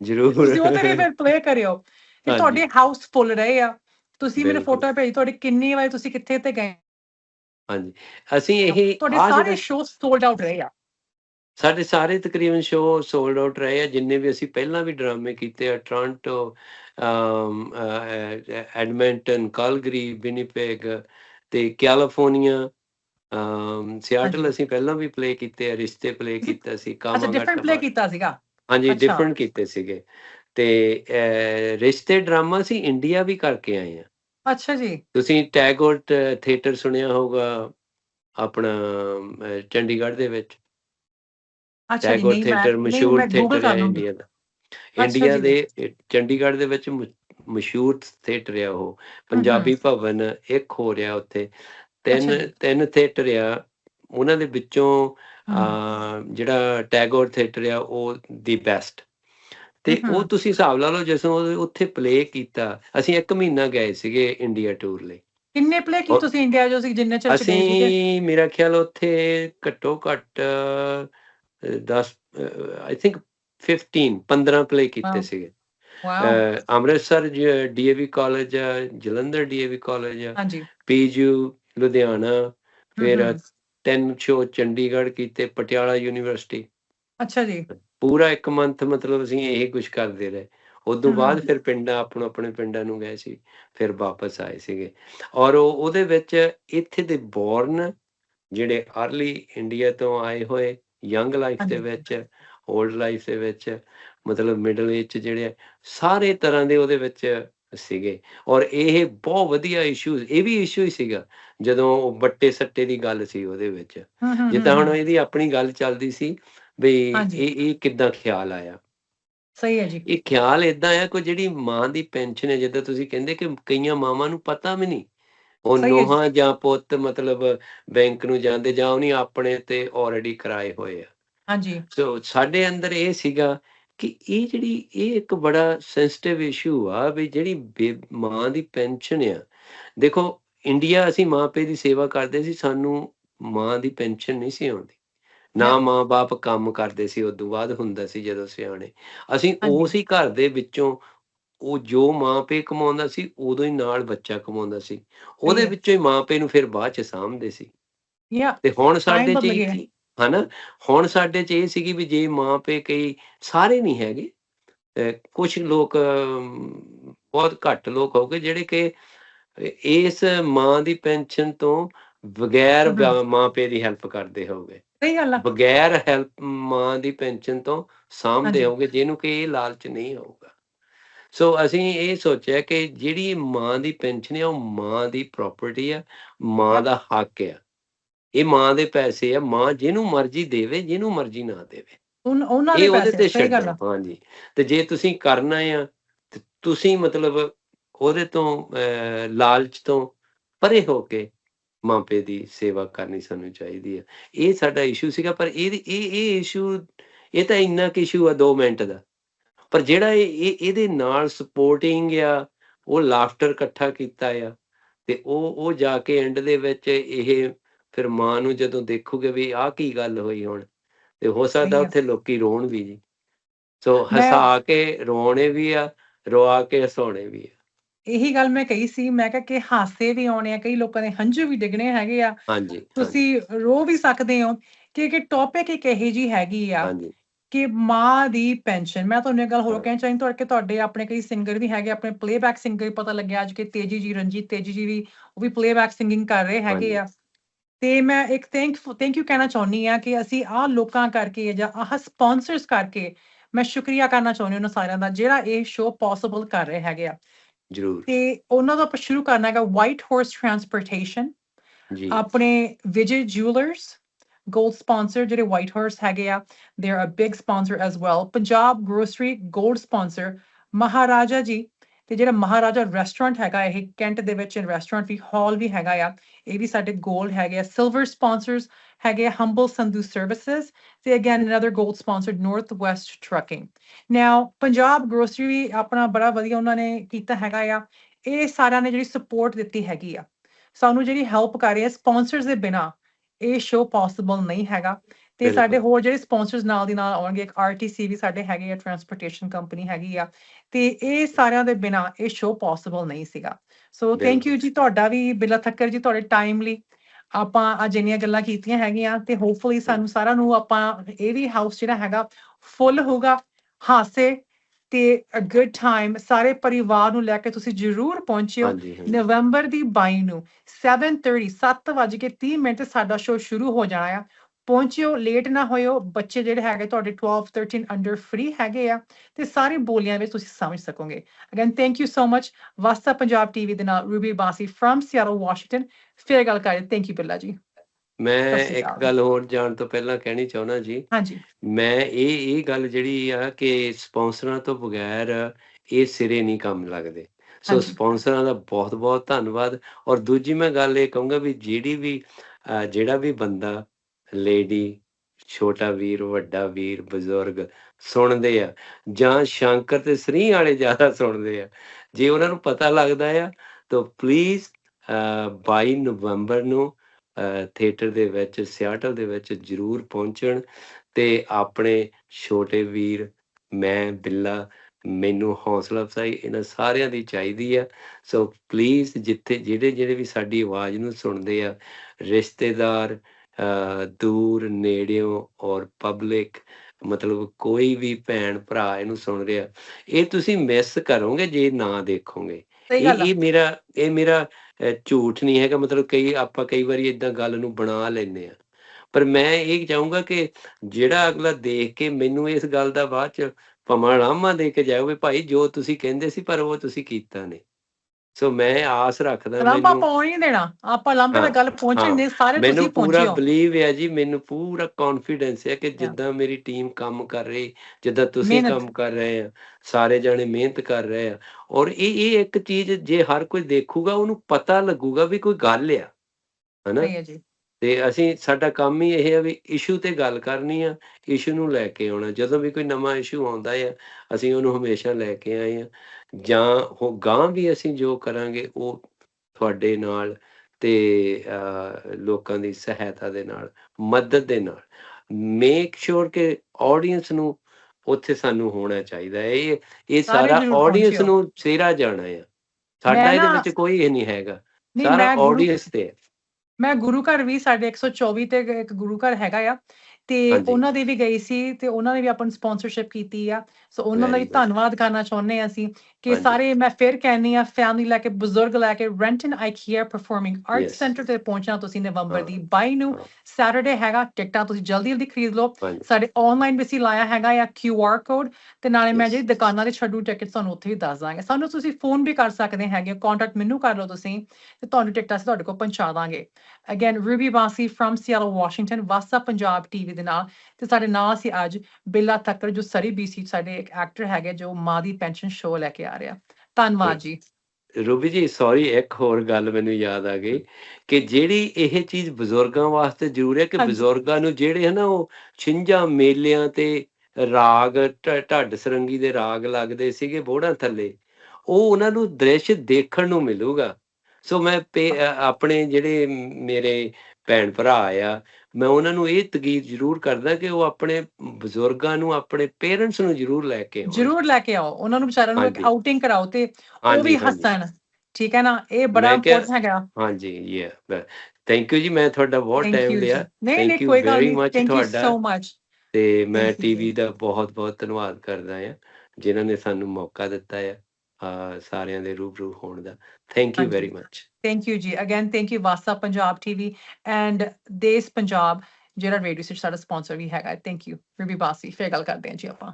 ਜ਼ਰੂਰ ਤੁਸੀਂ ਉਹ ਤੇ ਵੀ ਪਲੇ ਕਰਿਓ ਤੇ। ਤੁਹਾਡੇ ਹਾਊਸ ਫੁੱਲ ਰਹੇ ਆ ਤੁਸੀਂ ਮੈਨੂੰ। ਫੋਟੋ ਭੇਜੀ ਤੁਹਾਡੇ ਕਿੰਨੀ ਵਾਰ ਤੁਸੀਂ ਕਿੱਥੇ ਤੇ ਗਏ ਹਾਂਜੀ ਅਸੀਂ ਇਹ ਤੁਹਾਡੇ ਸਾਰੇ ਸ਼ੋਅ ਸੋਲਡ ਆਊਟ ਰਹੇ ਆ ਸਾਡੇ ਸਾਰੇ ਤਕਰੀਬਨ ਸ਼ੋਅ ਸੋਲਡ ਆਊਟ ਰਹੇ ਆ ਜਿੰਨੇ ਵੀ ਅਸੀਂ ਪਹਿਲਾਂ ਵੀ ਡਰਾਮੇ ਕੀਤੇ ਆ ਟੋਰਾਂਟੋ ਐਡਮਿੰਟਨ ਕੈਲਗਰੀ ਵਿਨੀਪੈਗ ਤੇ ਕੈਲੀਫੋਰਨੀਆ ਸਿਆਟਲ। ਅਸੀਂ ਪਹਿਲਾਂ ਵੀ ਪਲੇ ਕੀਤੇ ਆ ਰਿਸ਼ਤੇ ਪਲੇ ਕੀਤਾ ਸੀ ਅੱਛਾ ਕਾਮਾ ਡਿਫਰੈਂਟ ਪਲੇ ਕੀਤਾ ਸੀਗਾ ਹਾਂਜੀ ਅੱਛਾ। ਡਿਫਰੈਂਟ ਕੀਤੇ ਸੀਗੇ ਤੇ ਰਿਸ਼ਤੇ ਡਰਾਮਾ ਅਸੀਂ ਇੰਡੀਆ ਵੀ ਕਰਕੇ ਆਏ ਆ ਅੱਛਾ ਜੀ। ਤੁਸੀਂ ਟੈਗੋਰ ਥੀਏਟਰ ਸੁਣਿਆ ਹੋਊਗਾ ਆਪਣਾ ਚੰਡੀਗੜ੍ਹ ਦੇ ਵਿੱਚ? ਅੱਛਾ ਜੀ ਟੈਗੋਰ ਥੀਏਟਰ ਮਸ਼ਹੂਰ ਥੀਏਟਰ ਹੈ ਇੰਡੀਆ ਦਾ। ਇੰਡੀਆ। ਦੇ ਚੰਡੀਗੜ੍ਹ ਦੇ ਵਿੱਚ ਮਸ਼ਹੂਰ ਥੀਏਟਰ ਆ ਉਹ। ਪੰਜਾਬੀ ਭਵਨ ਇੱਕ ਹੋ ਰਿਹਾ ਉੱਥੇ। ਤਿੰਨ। ਤਿੰਨ ਥੀਏਟਰ ਆ। ਉਹਨਾਂ ਦੇ ਵਿੱਚੋਂ ਜਿਹੜਾ ਟੈਗੋਰ ਥੀਏਟਰ ਆ ਉਹ ਦੀ ਬੈਸਟ ਤੇ ਉਹ। ਤੁਸੀਂ ਹਿਸਾਬ ਲਾ ਲਓ ਜਦੋਂ ਉਹ ਉੱਥੇ ਪਲੇ ਕੀਤਾ ਅਸੀਂ ਇੱਕ ਮਹੀਨਾ ਗਏ ਸੀਗੇ ਇੰਡੀਆ ਟੂਰ ਲਈ। ਕਿੰਨੇ ਪਲੇ ਕੀ ਤੁਸੀਂ ਇੰਡੀਆ ਜੋ ਸੀ ਜਿੰਨੇ ਚਿਰ ਚ ਗਏ ਅਸੀਂ ਮੇਰਾ ਖਿਆਲ ਉੱਥੇ ਘੱਟੋ ਘੱਟ 10 ਆਈ ਥਿੰਕ 15 15 ਪਲੇ ਕੀਤੇ ਸੀਗੇ। Amritsar DAV college Jalandhar DAV college ਹਾਂਜੀ। ਪੀਯੂ ਲੁਧਿਆਣਾ ਫਿਰ ਹਮ, ਤਿੰਨ ਸ਼ੋ ਚੰਡੀਗੜ੍ਹ ਕੀਤੇ ਪਟਿਆਲਾ ਯੂਨੀਵਰਸਿਟੀ ਅੱਛਾ ਜੀ। ਪੂਰਾ ਇੱਕ ਮੰਥ ਮਤਲਬ ਅਸੀਂ ਇਹੀ ਕੁਝ ਕਰਦੇ ਰਹੇ। ਉਦੋਂ ਬਾਅਦ ਫਿਰ ਪਿੰਡਾਂ ਆਪਣੋ ਆਪਣੇ ਪਿੰਡਾਂ ਨੂੰ ਗਏ ਸੀ ਫਿਰ ਵਾਪਸ ਆਏ ਸੀਗੇ। ਔਰ ਉਹ ਉਹਦੇ ਵਿੱਚ ਇੱਥੇ ਦੇ ਬੋਰਨ ਜਿਹੜੇ ਅਰਲੀ ਇੰਡੀਆ ਤੋਂ ਆਏ ਹੋਏ ਯੰਗ ਲਾਈਫ ਦੇ ਵਿੱਚ 올ਡ ਲਾਈਫ ਦੇ ਵਿੱਚ ਮਤਲਬ ਮਿਡਲ ਏਜ ਜਿਹੜੇ ਸਾਰੇ ਤਰ੍ਹਾਂ ਦੇ ਉਹਦੇ ਵਿੱਚ ਸੀਗੇ। ਔਰ ਇਹ ਬਹੁਤ ਵਧੀਆ ਇਸ਼ੂ ਇਹ ਵੀ ਇਸ਼ੂ ਹੀ ਸੀਗਾ ਜਦੋਂ ਉਹ ਬੱਟੇ ਸੱਟੇ ਦੀ ਗੱਲ ਸੀ ਉਹਦੇ ਵਿੱਚ। ਜਿੱਦਾਂ ਹੁਣ ਇਹਦੀ ਆਪਣੀ ਗੱਲ ਚੱਲਦੀ ਸੀ ਵੀ ਇਹ ਇਹ ਕਿੱਦਾਂ ਖਿਆਲ ਆਇਆ? ਸਹੀ ਹੈ ਜੀ। ਇਹ ਖਿਆਲ ਇਦਾਂ ਆ ਕੋਈ ਜਿਹੜੀ ਮਾਂ ਦੀ ਪੈਨਸ਼ਨ ਹੈ ਜਿੱਦਾਂ ਤੁਸੀਂ ਕਹਿੰਦੇ ਕਿ ਕਈਆਂ ਮਾਵਾਂ ਨੂੰ ਪਤਾ ਵੀ ਨਹੀਂ। ਉਹ ਨੋਹਾਂ ਜਾਂ ਪੁੱਤ ਮਤਲਬ ਬੈਂਕ ਨੂੰ ਜਾਂਦੇ ਜਾਂ ਉਹਨੇ ਆਪਣੇ ਤੇ ਆਲਰੇਡੀ ਕਰਾਏ ਹੋਏ ਆ। ਹਾਂਜੀ। ਸੋ ਸਾਡੇ ਅੰਦਰ ਇਹ ਸੀਗਾ ਕਿ ਇਹ ਜਿਹੜੀ ਇਹ ਇੱਕ ਬੜਾ ਸੈਂਸਿਟਿਵ ਇਸ਼ੂ ਆ ਵੀ ਜਿਹੜੀ ਮਾਂ ਦੀ ਪੈਨਸ਼ਨ ਆ। ਦੇਖੋ ਇੰਡੀਆ ਅਸੀਂ ਮਾਂ ਪਿਓ ਦੀ ਸੇਵਾ ਕਰਦੇ ਸੀ ਸਾਨੂੰ ਮਾਂ ਦੀ ਪੈਨਸ਼ਨ ਨਹੀਂ ਸੀ ਆਉਂਦੀ। ਨਾ ਮਾਂ-ਬਾਪ ਕੰਮ ਕਰਦੇ ਸੀ ਉਦੋਂ ਬਾਅਦ ਹੁੰਦਾ ਸੀ ਜਦੋਂ ਸਿਆਣੇ। ਅਸੀਂ ਉਸ ਹੀ ਘਰ ਦੇ ਵਿੱਚੋਂ ਉਹ ਜੋ ਮਾਂ ਪਿਓ ਕਮਾਉਂਦਾ ਸੀ ਉਦੋਂ ਹੀ ਨਾਲ ਬੱਚਾ ਕਮਾਉਂਦਾ ਸੀ। ਉਹਦੇ ਵਿੱਚੋਂ ਹੀ ਮਾਂ ਪਿਓ ਨੂੰ ਫਿਰ ਬਾਅਦ ਚ ਸਾਂਭਦੇ ਸੀ। ਤੇ ਹੁਣ ਸਾਡੇ ਚ ਹਨਾ? ਹੁਣ ਸਾਡੇ ਚ ਇਹ ਸੀਗੀ ਵੀ ਜੇ ਮਾਂ ਪਿਓ ਕਈ ਸਾਰੇ ਨਹੀਂ ਹੈਗੇ ਕੁਝ ਲੋਕ ਬਹੁਤ ਘੱਟ ਲੋਕ ਹੋਗੇ ਜਿਹੜੇ ਕਿ ਇਸ ਮਾਂ ਦੀ ਪੈਨਸ਼ਨ ਤੋਂ ਬਗੈਰ ਹਮ, ਬਾ- ਮਾਂ ਪਿਓ ਦੀ ਹੈਲਪ ਕਰਦੇ ਹੋਗੇ ਸਹੀ ਗੱਲ ਆ। ਬਗੈਰ ਹੈਲਪ ਮਾਂ ਦੀ ਪੈਨਸ਼ਨ ਤੋਂ ਸਾਂਭਦੇ ਹੋਗੇ ਜਿਹਨੂੰ ਕਿ ਇਹ ਲਾਲਚ ਨਹੀਂ ਹੋਊਗਾ। ਸੋ ਅਸੀਂ ਇਹ ਸੋਚਿਆ ਕਿ ਜਿਹੜੀ ਮਾਂ ਦੀ ਪੈਨਸ਼ਨ ਹੈ ਉਹ ਮਾਂ ਦੀ ਪ੍ਰਾਪਰਟੀ ਆ ਮਾਂ ਦਾ ਹੱਕ ਆ। ਇਹ ਮਾਂ ਦੇ ਪੈਸੇ ਆ ਮਾਂ ਜਿਹਨੂੰ ਮਰਜ਼ੀ ਦੇਵੇ ਜਿਹਨੂੰ ਮਰਜ਼ੀ ਨਾ ਦੇਵੇ। ਉਹਨਾਂ ਦੇ ਪੈਸੇ ਸਹੀ ਗੱਲ ਆ। ਹਾਂਜੀ। ਤੇ ਜੇ ਤੁਸੀਂ ਕਰਨਾ ਆ ਤੁਸੀਂ ਮਤਲਬ ਉਹਦੇ ਤੋਂ ਲਾਲਚ ਤੋਂ ਪਰੇ ਹੋ ਕੇ ਮਾਪੇ ਦੀ ਸੇਵਾ ਕਰਨੀ ਸਾਨੂੰ ਚਾਹੀਦੀ ਹੈ ਇਹ ਸਾਡਾ ਇਸ਼ੂ ਸੀਗਾ ਪਰ ਇਹ ਇਹ ਇਹ ਇਸ਼ੂ ਇਹ ਤਾਂ ਇੰਨਾ ਕਿ ਇਸ਼ੂ ਆ 2 ਮਿੰਟ ਦਾ। ਪਰ ਜਿਹੜਾ ਇਹ ਇਹ ਇਹਦੇ ਨਾਲ ਸਪੋਰਟਿੰਗ ਆ ਉਹ ਲਾਫਟਰ ਇਕੱਠਾ ਕੀਤਾ ਆ ਤੇ ਉਹ ਉਹ ਜਾ ਕੇ ਐਂਡ ਦੇ ਵਿੱਚ ਇਹ ਫਿਰ ਮਾਂ ਨੂੰ ਜਦੋਂ ਦੇਖੋਗੇ ਵੀ ਆਹ ਕੀ ਗੱਲ ਹੋਈ ਹੁਣ ਤੇ ਹੋ ਸਕਦਾ। ਉੱਥੇ ਲੋਕੀ ਰੋਣ ਵੀ ਜੀ। ਸੋ ਹਸਾ ਕੇ ਰੋਣੇ ਵੀ ਆ ਰੋਆ ਕੇ ਹਸਾਉਣੇ ਵੀ ਆ। ਇਹੀ ਗੱਲ ਮੈਂ ਕਹੀ ਸੀ ਮੈਂ ਕਿਹਾ ਕਿ ਹਾਸੇ ਵੀ ਆਉਣੇ ਆ ਕਈ ਲੋਕਾਂ ਦੇ ਹੰਝੂ ਵੀ ਡਿੱਗਣੇ ਹੈਗੇ ਆ। ਹਾਂਜੀ ਤੁਸੀਂ ਰੋ ਵੀ ਸਕਦੇ ਹੋ ਕਿ ਕਿ ਟੌਪਿਕ ਇੱਕ ਇਹੋ ਜੀ ਹੈਗੀ ਆ ਹਾਂਜੀ। ਕਿ ਮਾਂ ਦੀ ਪੈਨਸ਼ਨ ਮੈਂ ਤੁਹਾਨੂੰ ਇੱਕ ਗੱਲ ਹੋਰ। ਕਹਿਣਾ ਚਾਹੁੰਦੀ ਤੁਹਾਡੇ ਤੁਹਾਡੇ ਆਪਣੇ ਕਈ ਸਿੰਗਰ ਵੀ ਹੈਗੇ ਆਪਣੇ ਪਲੇਬੈਕ ਸਿੰਗਰ ਪਤਾ ਲੱਗਿਆ ਅੱਜ ਕਿ ਤੇਜੀ ਜੀ ਰਣਜੀਤ ਤੇਜੀ ਜੀ ਵੀ ਉਹ ਵੀ ਪਲੇਬੈਕ ਸਿੰਗਿੰਗ ਕਰ ਰਹੇ ਹੈਗੇ ਆ। ਤੇ ਮੈਂ ਇੱਕ ਥੈਂਕ ਥੈਂਕ ਯੂ ਕਹਿਣਾ ਚਾਹੁੰਦੀ ਆ ਕਿ ਅਸੀਂ ਆਹ ਲੋਕਾਂ ਕਰਕੇ ਜਾਂ ਆਹ ਸਪਾਂਸਰਸ ਕਰਕੇ ਮੈਂ ਸ਼ੁਕਰੀਆ ਕਰਨਾ ਚਾਹੁੰਦੀ ਹਾਂ ਉਹਨਾਂ ਸਾਰਿਆਂ ਦਾ ਜਿਹੜਾ ਇਹ ਸ਼ੋਅ ਪੋਸੀਬਲ ਕਰ ਰਹੇ ਹੈਗੇ ਆ। ਜ਼ਰੂਰ। ਤੇ ਉਹਨਾਂ ਦਾ ਆਪਾਂ ਸ਼ੁਰੂ ਕਰਨਾ ਹੈਗਾ ਵਾਈਟ ਹਾਰਸ ਟਰਾਂਸਪੋਰਟੇਸ਼ਨ ਜੀ। ਆਪਣੇ ਵਿਜੇ ਜੁਐਲਰਸ ਗੋਲਡ ਸਪਾਂਸਰ ਜਿਹੜੇ ਵਾਈਟ ਹਾਰਸ ਹੈਗੇ ਆ they are a big sponsor as well Punjab grocery gold sponsor Maharaja ji ਤੇ ਜਿਹੜਾ ਮਹਾਰਾਜਾ ਰੈਸਟੋਰੈਂਟ ਹੈਗਾ ਇਹ ਕੈਂਟ ਦੇ ਵਿੱਚ ਰੈਸਟੋਰੈਂਟ ਵੀ ਹਾਲ ਵੀ ਹੈਗਾ ਆ। ਇਹ ਵੀ ਸਾਡੇ ਗੋਲਡ ਹੈਗੇ ਆ। ਸਿਲਵਰ ਸਪਾਂਸਰਸ ਹੈਗੇ ਹੰਬਲ ਸੰਧੂ ਸਰਵਿਸਿਜ਼ ਤੇ again another gold sponsored north west trucking now Punjab grocery ਵੀ ਆਪਣਾ ਬੜਾ ਵਧੀਆ ਉਹਨਾਂ ਨੇ ਕੀਤਾ ਹੈਗਾ ਆ। ਇਹ ਸਾਰਿਆਂ ਨੇ ਜਿਹੜੀ ਸਪੋਰਟ ਦਿੱਤੀ ਹੈਗੀ ਆ। ਸਾਨੂੰ ਜਿਹੜੀ ਹੈਲਪ ਕਰ ਰਹੇ ਆ ਸਪਾਂਸਰਸ ਦੇ ਬਿਨਾ ਇਹ ਸ਼ੋਅ ਪੋਸੀਬਲ ਨਹੀਂ ਹੈਗਾ। ਤੇ। ਸਾਡੇ ਹੋਰ ਜਿਹੜੇ ਸਪਾਂਸਰਸ ਨਾਲ ਦੀ ਨਾਲ ਆਉਣਗੇ ਇੱਕ ਆਰਟੀਸੀ ਵੀ ਸਾਡੇ ਹੈਗੇ ਆ ਟਰਾਂਸਪੋਰਟੇਸ਼ਨ ਕੰਪਨੀ ਹੈਗੀ ਆ। ਤੇ ਇਹ ਸਾਰਿਆਂ ਦੇ ਬਿਨਾ ਇਹ ਸ਼ੋਅ ਪੋਸੀਬਲ ਨਹੀਂ ਸੀਗਾ। ਸੋ ਥੈਂਕ ਯੂ ਜੀ ਤੁਹਾਡਾ ਵੀ ਬਿਲਾ ਥੱਕਰ ਜੀ ਤੁਹਾਡੇ ਟਾਈਮ ਲਈ। ਆਪਾਂ ਅੱਜ ਇੰਨੀਆਂ ਗੱਲਾਂ ਕੀਤੀਆਂ ਹੈਗੀਆਂ ਤੇ ਹੋਪਫੁਲੀ ਸਾਨੂੰ ਸਾਰਿਆਂ ਨੂੰ ਆਪਾਂ ਇਹ ਵੀ ਹਾਊਸ ਜਿਹੜਾ ਹੈਗਾ ਫੁੱਲ ਹੋਊਗਾ ਹਾਸੇ ਤੇ ਅ ਗੁੱਡ ਟਾਈਮ ਸਾਰੇ ਪਰਿਵਾਰ ਨੂੰ ਲੈ ਕੇ ਤੁਸੀਂ ਜਰੂਰ ਪਹੁੰਚਿਓ। ਨਵੰਬਰ ਦੀ 22 ਨੂੰ 7:30 7 ਵਜੇ ਕੇ 30 ਮਿੰਟ ਸਾਡਾ ਸ਼ੋਅ ਸ਼ੁਰੂ ਹੋ ਜਾਣਾ ਆ। ਪਹੁੰਚਿਓ ਲੇਟ ਨਾ ਹੋਇਓ ਬੱਚੇ ਜਿਹੜੇ ਹੈਗੇ ਤੁਹਾਡੇ 12 13 ਅੰਡਰ ਫ੍ਰੀ ਹੈਗੇ ਆ ਤੇ ਸਾਰੀ ਬੋਲੀਆਂ ਵਿੱਚ ਤੁਸੀਂ ਸਮਝ ਸਕੋਗੇ। Again thank you so much ਵਾਸਤਾ ਪੰਜਾਬ ਟੀਵੀ ਦੇ ਨਾਲ Ruby Bassi firm Seattle Washington ਫਿਰ ਗੱਲ ਕਰੀਏ ਥੈਂਕ ਯੂ ਬਿੱਲਾ ਜੀ ਮੈਂ ਇੱਕ। ਗੱਲ ਹੋਰ ਜਾਣ ਤੋਂ ਪਹਿਲਾਂ ਕਹਿਣੀ ਚਾਹੁੰਦਾ ਜੀ। ਹਾਂਜੀ। ਮੈਂ ਇਹ ਇਹ ਗੱਲ ਜਿਹੜੀ ਆ ਕਿ ਸਪਾਂਸਰਾਂ ਤੋਂ ਬਗੈਰ ਇਹ ਸਿਰੇ ਨਹੀਂ ਕੰਮ ਲੱਗਦੇ। ਸੋ। ਸਪਾਂਸਰਾਂ ਦਾ ਬਹੁਤ ਬਹੁਤ ਧੰਨਵਾਦ। ਔਰ ਦੂਜੀ ਮੈਂ ਗੱਲ ਇਹ ਕਹੂੰਗਾ ਵੀ ਜਿਹੜੀ ਵੀ ਜਿਹੜਾ ਵੀ ਬੰਦਾ ਲੇਡੀ, ਛੋਟਾ ਵੀਰ, ਵੱਡਾ ਵੀਰ, ਬਜ਼ੁਰਗ ਸੁਣਦੇ ਆ ਜਾਂ ਸ਼ੰਕਰ ਤੇ ਸ੍ਰੀ ਵਾਲੇ ਜ਼ਿਆਦਾ ਸੁਣਦੇ ਆ। ਜੇ ਉਹਨਾਂ ਨੂੰ ਪਤਾ ਲੱਗਦਾ ਆ, ਤਾਂ ਪਲੀਜ਼ 22 ਨਵੰਬਰ ਨੂੰ ਥੀਏਟਰ ਦੇ ਵਿੱਚ, ਸਿਆਟਲ ਦੇ ਵਿੱਚ ਜਰੂਰ ਪਹੁੰਚਣ ਤੇ ਆਪਣੇ ਛੋਟੇ ਵੀਰ, ਮੈਂ, ਬਿੱਲਾ, ਮੈਨੂੰ ਹੌਸਲਾ ਅਫਜ਼ਾਈ, ਇਹਨਾਂ ਸਾਰਿਆਂ ਦੀ ਚਾਹੀਦੀ ਆ। ਸੋ ਪਲੀਜ਼ ਜਿੱਥੇ, ਜਿਹੜੇ ਜਿਹੜੇ ਵੀ ਸਾਡੀ ਆਵਾਜ਼ ਨੂੰ ਸੁਣਦੇ ਆ, ਰਿਸ਼ਤੇਦਾਰ ਦੂਰ ਨੇੜਿਓਂ ਔਰ ਪਬਲਿਕ ਮਤਲਬ ਕੋਈ ਵੀ ਭੈਣ ਭਰਾ ਇਹਨੂੰ ਸੁਣ ਰਿਹਾ ਇਹ ਤੁਸੀਂ ਮਿਸ ਕਰੋਗੇ ਜੇ ਨਾ ਦੇਖੋਗੇ। ਇਹ ਮੇਰਾ ਇਹ ਮੇਰਾ ਝੂਠ ਨਹੀਂ ਹੈਗਾ ਮਤਲਬ ਕਈ ਆਪਾਂ ਕਈ ਵਾਰੀ ਇਦਾਂ ਗੱਲ ਨੂੰ ਬਣਾ ਲੈਂਦੇ ਆ ਪਰ ਮੈਂ ਇਹ ਚਾਹੂੰਗਾ ਕਿ ਜਿਹੜਾ ਅਗਲਾ ਦੇਖ ਕੇ ਮੈਨੂੰ ਇਸ ਗੱਲ ਦਾ ਬਾਅਦ ਚ ਭਮਾ ਲਾਮਾ ਦੇ ਕੇ ਜਾਓ ਵੀ ਭਾਈ ਜੋ ਤੁਸੀਂ ਕਹਿੰਦੇ ਸੀ ਪਰ ਉਹ ਤੁਸੀਂ ਕੀਤਾ ਨਹੀਂ। ਸੋ ਮੈਂ ਆਸ ਰੱਖਦਾ ਲੰਬਾ ਮੈਨੂੰ ਪਾਉਣ ਨਹੀਂ ਦੇਣਾ ਆਪਾਂ ਲੰਬੇ ਹਾਂ, ਤੱਕ ਗੱਲ ਪਹੁੰਚਣ ਹਾਂ। ਦੇ ਸਾਰੇ ਮੈਨੂੰ ਤੁਸੀਂ ਪੂਰਾ ਪਹੁੰਚਿਓ। ਬਲੀਵ ਹੈ ਜੀ ਮੈਨੂੰ ਪੂਰਾ ਕੌਨਫੀਡੈਂਸ ਹੈ ਕਿ ਜਿੱਦਾਂ ਮੇਰੀ ਟੀਮ ਕੰਮ ਕਰ ਰਹੀ ਜਿੱਦਾਂ ਤੁਸੀਂ। ਕੰਮ ਕਰ ਰਹੇ ਆ ਸਾਰੇ ਜਾਣੇ ਮਿਹਨਤ ਕਰ ਰਹੇ ਆ। ਔਰ ਇਹ ਇਹ ਇੱਕ ਚੀਜ਼ ਜੇ ਹਰ ਕੋਈ ਦੇਖੂਗਾ ਉਹਨੂੰ ਪਤਾ ਲੱਗੂਗਾ ਵੀ ਕੋਈ ਗੱਲ ਆ ਹਨਾ? ਸਹੀ ਹੈ ਜੀ। ਤੇ ਅਸੀਂ ਸਾਡਾ ਕੰਮ ਹੀ ਇਹ ਹੈ ਵੀ ਇਸ਼ੂ ਤੇ ਗੱਲ ਕਰਨੀ ਆ ਇਸ਼ੂ ਨੂੰ ਲੈ ਕੇ ਆਉਣਾ। ਜਦੋਂ ਵੀ ਕੋਈ ਨਵਾਂ ਇਸ਼ੂ ਆਉਂਦਾ ਆ ਅਸੀਂ ਉਹਨੂੰ ਹਮੇਸ਼ਾ ਲੈ ਕੇ ਆਏ ਆ। ਜਾਂ ਉਹ ਗਾਂ ਵੀ ਅਸੀਂ ਜੋ ਕਰਾਂਗੇ ਉਹ ਤੁਹਾਡੇ ਨਾਲ ਤੇ ਲੋਕਾਂ ਦੀ ਸਹਾਇਤਾ ਦੇ ਨਾਲ ਮਦਦ ਦੇ ਨਾਲ। ਮੇਕ ਸ਼ੋਰ ਕਿ ਆਡੀਅנס ਨੂੰ ਉੱਥੇ ਸਾਨੂੰ ਹੋਣਾ ਚਾਹੀਦਾ ਹੈ। ਇਹ ਇਹ ਸਾਰਾ ਆਡੀਅנס ਨੂੰ ਸੇਰਾ ਜਾਣਾ ਹੈ। ਸਾਡਾ ਇਹਦੇ ਵਿੱਚ ਕੋਈ ਇਹ ਨਹੀਂ ਹੈਗਾ। ਸਾਰਾ ਆਡੀਅנס ਤੇ ਮੈਂ ਗੁਰੂ ਘਰ ਵੀ ਸਾਡੇ 124 ਤੇ ਇੱਕ ਗੁਰੂ ਘਰ ਹੈਗਾ ਆ। ਤੇ ਉਹਨਾਂ ਦੇ ਵੀ ਗਈ ਸੀ ਤੇ ਉਹਨਾਂ ਨੇ ਵੀ ਆਪਣ ਸਪਾਂਸਰਸ਼ਿਪ ਕੀਤੀ ਆ। ਸੋ ਉਹਨਾਂ ਦਾ ਵੀ ਧੰਨਵਾਦ ਕਰਨਾ ਚਾਹੁੰਦੇ ਆ ਅਸੀਂ। ਕਿ। ਸਾਰੇ ਮੈਂ ਫਿਰ ਕਹਿੰਨੀ ਆ ਫੈਮਿਲੀ ਲੈ ਕੇ ਬਜ਼ੁਰਗ ਲੈ ਕੇ Renton IKEA performing art. Centre ਤੇ ਪਹੁੰਚਣਾ ਤੁਸੀਂ ਨਵੰਬਰ ਦੀ 22 ਨੂੰ। ਸੈਟਰਡੇ ਹੈਗਾ ਟਿਕਟਾਂ ਤੁਸੀਂ ਜਲਦੀ ਜਲਦੀ ਖਰੀਦ ਲਓ ਸਾਡੇ ਆਨਲਾਈਨ ਵੀ ਅਸੀਂ ਲਾਇਆ ਹੈਗਾ ਆ ਕਿਊ ਆਰ ਕੋਡ ਤੇ ਨਾਲੇ ਮੈਂ. ਜਿਹੜੀ ਦੁਕਾਨਾਂ ਦੇ ਛੱਡੂ ਟਿਕਟ ਤੁਹਾਨੂੰ ਉੱਥੇ ਵੀ ਦੱਸ ਦਾਂਗੇ ਸਾਨੂੰ ਤੁਸੀਂ ਫੋਨ ਵੀ ਕਰ ਸਕਦੇ ਹੈਗੇ ਕੰਟੈਕਟ ਮੈਨੂੰ ਕਰ ਲਓ ਤੁਸੀਂ ਤੇ ਤੁਹਾਨੂੰ ਟਿਕਟਾਂ ਅਸੀਂ ਤੁਹਾਡੇ ਕੋਲ ਪਹੁੰਚਾ ਦਾਂਗੇ again Ruby Bassi from Seattle Washington ਵਾਸਾ Punjab TV ਦੇ ਨਾਲ ਤੇ ਸਾਡੇ ਨਾਲ ਅਸੀਂ ਅੱਜ ਬਿੱਲਾ ਤੱਕਰ ਜੋ ਸਰੀ ਬੀਸੀ ਸਾਡੇ ਇੱਕ ਐਕਟਰ ਹੈਗੇ ਜੋ ਮਾਂ ਦੀ ਪੈਨਸ਼ਨ ਸ਼ੋਅ ਲੈ ਕੇ ਆ ਰਿਹਾ। ਧੰਨਵਾਦ ਜੀ। ਰੂਬੀ ਜੀ ਸੌਰੀ ਇੱਕ ਹੋਰ ਗੱਲ ਮੈਨੂੰ ਯਾਦ ਆ ਗਈ ਕਿ ਜਿਹੜੀ ਇਹ ਚੀਜ਼ ਬਜ਼ੁਰਗਾਂ ਵਾਸਤੇ ਜ਼ਰੂਰੀ ਹੈ ਕਿ। ਬਜ਼ੁਰਗਾਂ ਨੂੰ ਜਿਹੜੇ ਹਨਾ ਉਹ ਛਿੰਝਾਂ ਮੇਲਿਆਂ ਤੇ ਰਾਗ ਢੱਡ ਸਰੰਗੀ ਦੇ ਰਾਗ ਲੱਗਦੇ ਸੀਗੇ ਬੋੜਾਂ ਥੱਲੇ ਉਹ ਉਹਨਾਂ ਨੂੰ ਦ੍ਰਿਸ਼ ਦੇਖਣ ਨੂੰ ਮਿਲੂਗਾ। ਸੋ ਮੈਂ ਆਪਣੇ ਜਿਹੜੇ ਮੇਰੇ ਭੈਣ ਭਰਾ ਆ ਮੈਂ ਉਹਨਾਂ ਨੂੰ ਇਹ ਤਕੀਦ ਜ਼ਰੂਰ ਕਰਦਾ ਕਿ ਉਹ ਆਪਣੇ ਬਜ਼ੁਰਗਾਂ ਨੂੰ ਆਪਣੇ ਪੇਰੈਂਟਸ ਨੂੰ ਜ਼ਰੂਰ ਲੈ ਕੇ ਆਉਣ। ਜ਼ਰੂਰ ਲੈ ਕੇ ਆਓ। ਉਹਨਾਂ ਨੂੰ ਵਿਚਾਰਿਆਂ ਨੂੰ ਇੱਕ। ਆਊਟਿੰਗ ਕਰਾਓ ਤੇ ਉਹ ਵੀ ਹੱਸਣ। ਠੀਕ ਹੈ ਨਾ? ਇਹ ਬੜਾ ਇੰਪੋਰਟੈਂਟ ਹੈਗਾ। ਹਾਂਜੀ ਯਾ ਥੈਂਕ ਯੂ ਜੀ ਮੈਂ ਤੁਹਾਡਾ ਬਹੁਤ ਟਾਈਮ ਲਿਆ। Thank you. ਸੋ ਮਚ ਤੇ ਮੈਂ ਟੀਵੀ। ਦਾ ਬਹੁਤ ਬਹੁਤ ਧੰਨਵਾਦ ਕਰਦਾ ਆ ਜਿਨ੍ਹਾਂ ਨੇ ਸਾਨੂੰ ਮੌਕਾ ਦਿੱਤਾ ਆ ਸਾਰਿਆਂ ਦੇ ਰੂਬਰੂ ਹੋਣ ਦਾ। Thank you. Very much thank you ਜੀ ਅਗੇਨ ਥੈਂਕ ਯੂ ਵਾਸਾ ਪੰਜਾਬ ਟੀਵੀ ਐਂਡ ਦੇਸ ਪੰਜਾਬ ਜਿਹੜਾ ਰੇਡੀਓ ਸਟੇਸ਼ਨ ਸਾਡਾ ਸਪਾਂਸਰ ਵੀ ਹੈਗਾ ਥੈਂਕ ਯੂ ਰਿਬੀ ਬਾਸੀ ਫੇਰ ਗੱਲ ਕਰਦੇ ਹਾਂ ਜੀ ਆਪਾਂ